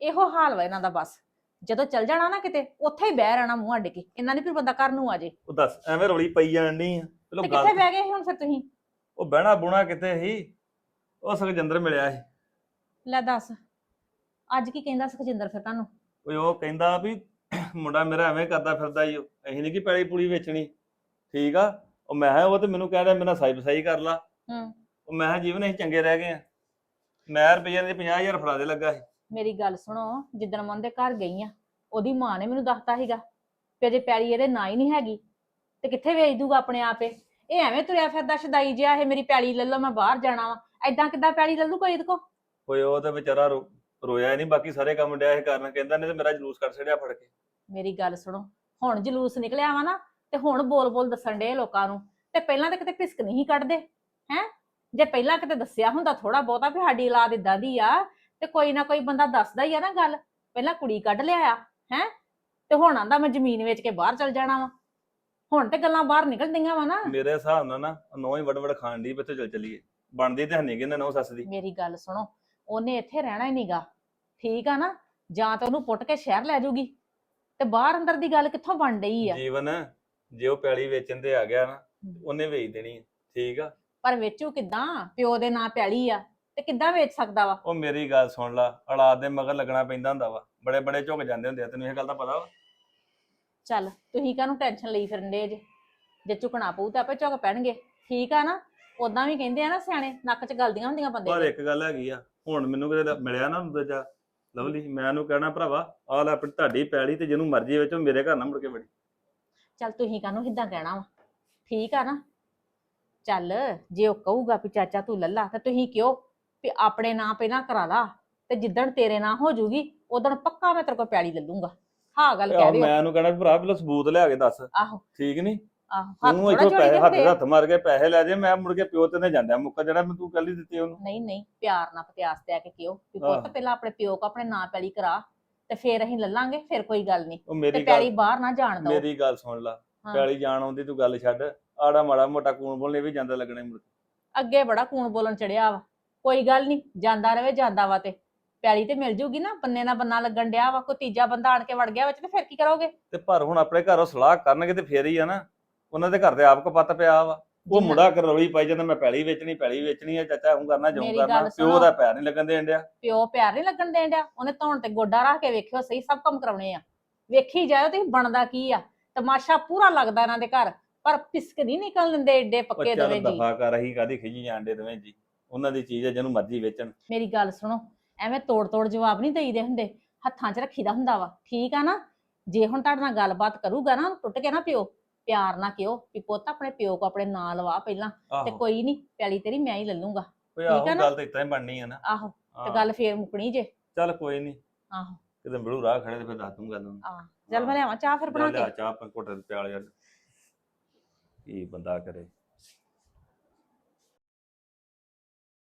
ਇਹੋ ਹਾਲ ਵਾ ਇਹਨਾਂ ਦਾ ਬਸ। ਜਦੋਂ ਚਲ ਜਾਣਾ ਨਾ ਕਿਤੇ ਉੱਥੇ ਹੀ ਬਹਿ ਰਹਿਣਾ ਮੂੰਹ ਅੱਡ ਕੇ। ਇਹਨਾਂ ਨੇ ਫਿਰ ਬੰਦਾ ਘਰ ਨੂੰ ਆ ਜੇ। ਉਹ ਦੱਸ ਐਵੇਂ ਰੌਲੀ ਪਈ ਜਾਣ ਡਈ ਆ। ਚਲੋ ਤੇ ਗੱਲ ਕਿੱਥੇ ਬਹਿ ਗਏ ਸੀ ਹੁਣ ਫਿਰ ਤੁਸੀਂ? ਉਹ ਬਹਿਣਾ ਬੁਣਾ ਕਿਤੇ ਹੀ ਉਹ ਸੁਖਜਿੰਦਰ ਮਿਲਿਆ ਸੀ। ਲੈ ਦੱਸ। ਅੱਜ ਕੀ ਕਹਿੰਦਾ ਸੁਖਜਿੰਦਰ ਫਿਰ ਤੁਹਾਨੂੰ? ਓਏ ਉਹ ਕਹਿੰਦਾ ਵੀ ਮੁੰਡਾ ਮੇਰਾ ਐਵੇਂ ਕਰਦਾ ਫਿਰਦਾ ਈ ਉਹ ਅਸੀਂ ਨਹੀਂ ਕਿ ਪੈਲੀ ਪੂਲੀ ਵੇਚਣੀ। ਠੀਕ ਆ? ਉਹ ਮੈਂ ਕਿਹਾ ਉਹ ਤੇ ਮੈਨੂੰ ਕਹਿ ਰਿਹਾ ਮੇਰਾ ਸਾਈ ਬਸਾਈ ਕਰ ਲਾ। ਹੂੰ। ਉਹ ਮੈਂ ਕਿਹਾ ਜੀਵਨ ਅਸੀਂ ਚੰਗੇ ਰਹਿ ਗਏ ਆ। ਮੈਂ ਰੁਪਈਆ ਦੇ 50000 ਫੜਾ ਦੇ ਲੱਗਾ ਸੀ। ਮੇਰੀ ਗੱਲ ਸੁਣੋ ਜਿੱਦਣ ਮੈਂ ਉਹਦੇ ਘਰ ਗਈ ਆ ਉਹਦੀ ਮਾਂ ਨੇ ਮੈਨੂੰ ਦੱਸਤਾ ਸੀਗਾ ਕਿ ਅਜੇ ਪੈਲੀ ਇਹਦੇ ਨਾਂ ਹੀ ਨਹੀਂ ਹੈਗੀ ਤੇ ਕਿੱਥੇ ਵੇਚ ਦੂਗਾ ਆਪਣੇ ਆਪੇ? ਇਹ ਐਵੇਂ ਤੁਰਿਆ ਫਿਰਦਾ ਸ਼ਦਾਈ ਜਿਹਾ ਇਹ ਮੇਰੀ ਪੈਲੀ ਲੈ ਲਓ ਮੈਂ ਬਾਹਰ ਜਾਣਾ ਵਾ। ਐਦਾਂ ਕਿੱਦਾਂ ਪੈਲੀ ਲੈ ਲੂ ਕੋਈ ਇਹਦੇ ਕੋ ਓਏ ਉਹ ਤੇ ਵਿਚਾਰਾ ਰੋ- ਰੋਇਆ ਨਹੀਂ ਬਾਕੀ ਸਾਰੇ ਕੰਮ ਡਿਆ ਇਹ ਕਰਨ ਕਹਿੰਦਾ ਨਹੀਂ ਤੇ ਮੇਰਾ ਜਲੂਸ ਕੱਢ ਛੜਿਆ ਫੜ ਕੇ। ਮੇਰੀ ਗੱਲ ਸੁਣੋ ਹੁਣ ਜਲੂਸ ਨਿਕਲਿਆ ਵਾ ਨਾ ਤੇ ਹੁਣ ਬੋਲ ਬੋਲ ਦੱਸਣ ਦੇ ਲੋਕਾਂ ਨੂੰ ਤੇ ਪਹਿਲਾਂ ਤਾਂ ਕਿਤੇ ਪਿਸਕ ਨਹੀਂ ਕੱਢਦੇ ਹੈ? ਜੇ ਪਹਿਲਾਂ ਕਿਤੇ ਦੱਸਿਆ ਹੁੰਦਾ ਥੋੜਾ ਬਹੁਤਾ ਵੀ ਸਾਡੀ ਔਲਾਦ ਇਦਾਂ ਦੀ ਆ ਤੇ ਕੋਈ ਨਾ ਕੋਈ ਬੰਦਾ ਦੱਸਦਾ ਹੀ ਆ ਨਾ ਗੱਲ ਪਹਿਲਾਂ ਕੁੜੀ ਕੱਢ ਲਿਆ ਹੈ? ਤੇ ਹੁਣ ਆਂਦਾ ਮੈਂ ਜ਼ਮੀਨ ਵੇਚ ਕੇ ਬਾਹਰ ਚਲ ਜਾਣਾ ਵਾ। ਹੁਣ ਤੇ ਗੱਲਾਂ ਬਾਹਰ ਨਿਕਲਦੀਆਂ ਵਾ ਨਾ। ਮੇਰੇ ਹਿਸਾਬ ਨਾਲ ਨਾ ਨੌ ਹੀ ਵੜ ਵੜ ਖਾਣ ਦੀ ਬੱਤੇ ਚੱਲ ਚੱਲੀਏ। ਬਣਦੀ ਤੇ ਹਨੀ ਕਿੰਨਾ ਨੌ ਸੱਸ ਦੀ। ਮੇਰੀ ਗੱਲ ਸੁਣੋ ਉਹਨੇ ਇੱਥੇ ਰਹਿਣਾ ਹੀ ਨਹੀਂਗਾ ਠੀਕ ਆ ਨਾ? ਜਾਂ ਤਾਂ ਉਹਨੂੰ ਪੁੱਟ ਕੇ ਸ਼ਹਿਰ ਲੈ ਜਾਊਗੀ। ਤੇ ਬਾਹਰ ਅੰਦਰ ਦੀ ਗੱਲ ਕਿੱਥੋਂ ਬਣ ਡਈ ਆ? ਜੀਵਨ ਜੇ ਉਹ ਪੈਲੀ ਵੇਚਣ ਤੇ ਆ ਗਿਆ ਨਾ ਉਹਨੇ ਵੇਚ ਦੇਣੀ ਆ, ਠੀਕ ਆ? ਪਰ ਵੇਚੂ ਕਿੱਦਾਂ? ਪਿਓ ਦੇ ਨਾਂ ਪੈਲੀ ਆ। ਤੇ ਕਿੱਦਾਂ ਵੇਚ ਸਕਦਾ ਵਾ? ਉਹ ਮੇਰੀ ਗੱਲ ਸੁਣ ਲਾ। ਔਲਾਦ ਦੇ ਮਗਰ ਲੱਗਣਾ ਪੈਂਦਾ ਹੁੰਦਾ ਵਾ। ਬੜੇ ਬੜੇ ਝੁਕ ਜਾਂਦੇ ਹੁੰਦੇ ਆ। ਤੈਨੂੰ ਇਹ ਗੱਲ ਦਾ ਪਤਾ ਵਾ? ਚੱਲ ਤੁਸੀਂ ਕਾਹਨੂੰ ਟੈਨਸ਼ਨ ਲਈ ਫਿਰਨ ਦੇ ਜੇ? ਜੇ ਝੁਕਣਾ ਪਊ ਤਾਂ ਆਪੇ ਝੁਕ ਪੈਣਗੇ। ਠੀਕ ਆ ਨਾ? ਉਦਾਂ ਵੀ ਕਹਿੰਦੇ ਆ ਨਾ ਸਿਆਣੇ ਨੱਕ 'ਚ ਗਲਦੀਆਂ ਹੁੰਦੀਆਂ ਬੰਦੇ ਪਰ ਇੱਕ ਗੱਲ ਹੈਗੀ ਆ। ਹੁਣ ਮੈਨੂੰ ਕਿਤੇ ਮਿਲਿਆ ਨਾ ਦੂਜਾ ਲਵਲੀ ਮੈਂ ਉਹਨੂੰ ਕਹਿਣਾ ਭਰਾਵਾ ਆਹ ਲੈ ਆਪਣੀ ਤੁਹਾਡੀ ਪੈਲੀ ਤੇ ਜਿਹਨੂੰ ਮਰਜ਼ੀ ਵਿੱਚ ਮੇਰੇ ਘਰ ਨਾ ਮੁੜ ਕੇ ਵੜੀ। ਚੱਲ ਤੁਸੀਂ ਕਾਹਨੂੰ ਹਿੱਦਾਂ ਕਹਿਣਾ ਵਾ? ਠੀਕ ਆ ਨਾ? ਚੱਲ ਜੇ ਉਹ ਕਹੂਗਾ ਵੀ ਚਾਚਾ ਤੂੰ ਲੱਲਾ ਤਾਂ ਤੁਸੀਂ ਕਿਉਂ? ਵੀ ਆਪਣੇ ਨਾਂ ਪਹਿਲਾਂ ਕਰਾ ਲਾ ਤੇ ਜਿੱਦਣ ਤੇਰੇ ਨਾਂ ਹੋ ਜੂਗੀ ਉਦਣ ਪੱਕਾ ਮੈਂ ਤੇਰੇ ਕੋਲ ਪੈਲੀ ਲੈ ਲੂੰਗਾ ਹਾਂ ਗੱਲ ਕਹਿ ਦਿਓ ਮੈਂ ਉਹਨੂੰ ਕਹਿਣਾ ਵੀ ਭਰਾ ਪਹਿਲਾਂ ਸਬੂਤ ਲਿਆ ਕੇ ਦੱਸ। ਆਹੋ। ਠੀਕ ਨਹੀਂ ਆਹੋ ਹੱਥ ਤੂੰ ਥੋੜਾ ਇੱਥੋਂ ਜੋੜੀ ਪੈਸੇ ਹੱਥ ਦੇ ਹੱਥ ਮਾਰ ਕੇ ਪੈਸੇ ਲੈ ਜੇ ਮੈਂ ਮੁੜ ਕੇ ਪਿਓ ਤੇ ਨੇ ਜਾਂਦਾ ਮੁੱਕਾ ਜਿਹੜਾ ਮੈਂ ਤੂੰ ਕੱਲ ਹੀ ਦਿੱਤੀ ਉਹਨੂੰ। ਨਹੀਂ ਨਹੀਂ ਪਿਆਰ ਨਾਲ ਪਤਿਆਸ ਤੇ ਆ ਕੇ ਕਿਉਂ? ਆਹ। ਪੁੱਤ ਪਹਿਲਾਂ ਆਪਣੇ ਪਿਓ ਕੋ ਆਪਣੇ ਨਾਂ ਪੈਲੀ ਕਰਾ ਤੇ ਫੇਰ ਅਸੀਂ ਲੱਲਾਂਗੇ ਫਿਰ ਕੋਈ ਗੱਲ ਨਹੀਂ। ਉਹ ਤੇ ਮੇਰੀ ਪੈਲੀ ਗੱਲ ਬਾਹਰ ਨਾ ਜਾਣ ਦੋ ਮੇਰੀ ਗੱਲ ਸੁਣ ਲਾ। ਹਾਂ। ਪੈਲੀ ਜਾਣ ਆਉਂਦੀ ਤੂੰ ਗੱਲ ਛੱਡ। ਆੜਾ ਮਾੜਾ ਮੋਟਾ ਕੂਣ ਬੋਲਨੇ ਵੀ ਜਾਂਦਾ ਲੱਗਣਾ ਮੁੜ ਕੇ। ਅੱਗੇ ਬੜਾ ਕੂਣ ਬੋਲਣ ਚੜਿਆ ਵਾ। ਕੋਈ ਗੱਲ ਨਹੀਂ ਜਾਂਦਾ ਰਵੇ ਜਾਂਦਾ ਵਾ ਤੇ। ਪੈਲੀ ਤੇ ਮਿਲ ਜੂਗੀ ਨਾ ਬੰਨੇ ਨਾਲ ਬੰਨਾ ਲੱਗਣ ਡਿਆ ਵਾ ਕੋਈ ਤੀਜਾ ਬੰਦਾ ਆਣ ਕੇ ਵੜ ਗਿਆ ਵਿੱਚ ਤੇ ਫਿਰ ਕੀ ਕਰੋਗੇ? ਤੇ ਪਰ ਹੁਣ ਆਪਣੇ ਘਰੋਂ ਸਲਾਹ ਕਰਨਗੇ ਤੇ ਫੇਰ ਹੀ ਆ ਨਾ। ਉਹਨਾਂ ਦੇ ਘਰ ਦੇ ਆਪ ਕਪੱਤ ਪਿਆ ਵਾ। ਉਹ ਜਿੰਨਾ- ਮੁੰਡਾ ਕਰੋਲੀ ਪਾਈ ਜਾਂਦਾ ਮੈਂ ਪੈਲੀ ਵੇਚਣੀ ਪੈਲੀ ਵੇਚਣੀ ਆ ਚਾਚਾ ਹੂੰ ਕਰਨਾ ਜਾਉਂ ਮੇਰੀ ਕਰਨਾ। ਪਿਓ ਸੁਣੋ। ਦਾ ਪੈਰ ਨਹੀਂ ਲੱਗਣ ਦੇਣ ਡਿਆ। ਪਿਓ ਪਿਆਰ ਨਹੀਂ ਲੱਗਣ ਦੇਣ ਡਿਆ। ਉਹਨੇ ਧੌਣ ਤੇ ਗੋਡਾ ਰੱਖ ਕੇ ਵੇਖਿਓ ਸਹੀ ਸਭ ਕੰਮ ਕਰਾਉਣੇ ਆ। ਵੇਖੀ ਜਾਇਓ ਤੁਸੀਂ ਬਣਦਾ ਕੀ ਆ। ਤਮਾਸ਼ਾ ਪੂਰਾ ਲੱਗਦਾ ਇਹਨਾਂ ਦੇ ਘਰ ਪਰ ਪਿਸਕ ਨਹੀਂ ਨਿਕਲ ਦਿੰਦੇ ਏਡੇ ਉਹ ਪੱਕੇ ਚੱਲ ਦੋਵੇਂ ਜੀ। ਦਫਾ ਕਰ ਰਹੀ ਕਾਦੀ ਖਿਜੀ ਜਾਂਦੇ ਦੋਵੇਂ ਜੀ। ਉਹਨਾਂ ਦੀ ਚੀਜ਼ ਹੈ ਜਿਹਨੂੰ ਮਰਜ਼ੀ ਵੇਚਣ। ਮੇਰੀ ਗੱਲ ਸੁਣੋ ਐਵੇਂ ਤੋੜ ਤੋੜ ਜਵਾਬ ਨਹੀਂ ਦੇਈਦੇ ਹੁੰਦੇ। ਹੱਥਾਂ 'ਚ ਰੱਖੀਦਾ ਹੁੰਦਾ ਵਾ। ਠੀਕ ਆ ਨਾ? ਜੇ ਹੁਣ ਤੁਹਾਡੇ ਨਾਲ ਗੱਲਬਾਤ ਕਰੂਗਾ ਨਾ ਟੁੱਟ ਕੇ ਨਾ ਪਿਓ ਪਿਆਰ ਨਾ ਕਿਓ ਵੀ ਪੁੱਤ ਆਪਣੇ ਪਿਓ ਕੋ ਆਪਣੇ ਨਾਂ ਲਵਾ ਪਹਿਲਾਂ ਤੇ ਆਹੋ। ਕੋਈ ਨਹੀਂ ਪੈਲੀ ਤੇਰੀ ਮੈਂ ਹੀ ਲੈ ਲੂੰਗਾ। ਆ ਆਹੋ ਨਾ? ਗੱਲ ਤਾਂ ਇਤਾਂ ਹੀ ਬਣਨੀ ਆ ਨਾ। ਆਹੋ ਤੇ ਹਾਂ। ਗੱਲ ਫੇਰ ਮੁੱਕਣੀ ਜੇ। ਚੱਲ ਕੋਈ ਨਹੀਂ ਆਹੋ। ਕਿਤੇ ਮਿਲੂ ਰਾਹ ਖੜੇ ਤੇ ਫਿਰ ਦੱਸ ਦੂੰਗਾ ਤੈਨੂੰ ਆ ਚੱਲ ਮੈਂ ਲਿਆਵਾਂ ਚਾਹ ਫਿਰ ਬਣਾ ਲਿਆ ਕੇ ਚਾਹ ਪ- ਦੇ ਪਿਆਲ ਯਾਰ ਕੀ ਬੰਦਾ ਕਰੇ।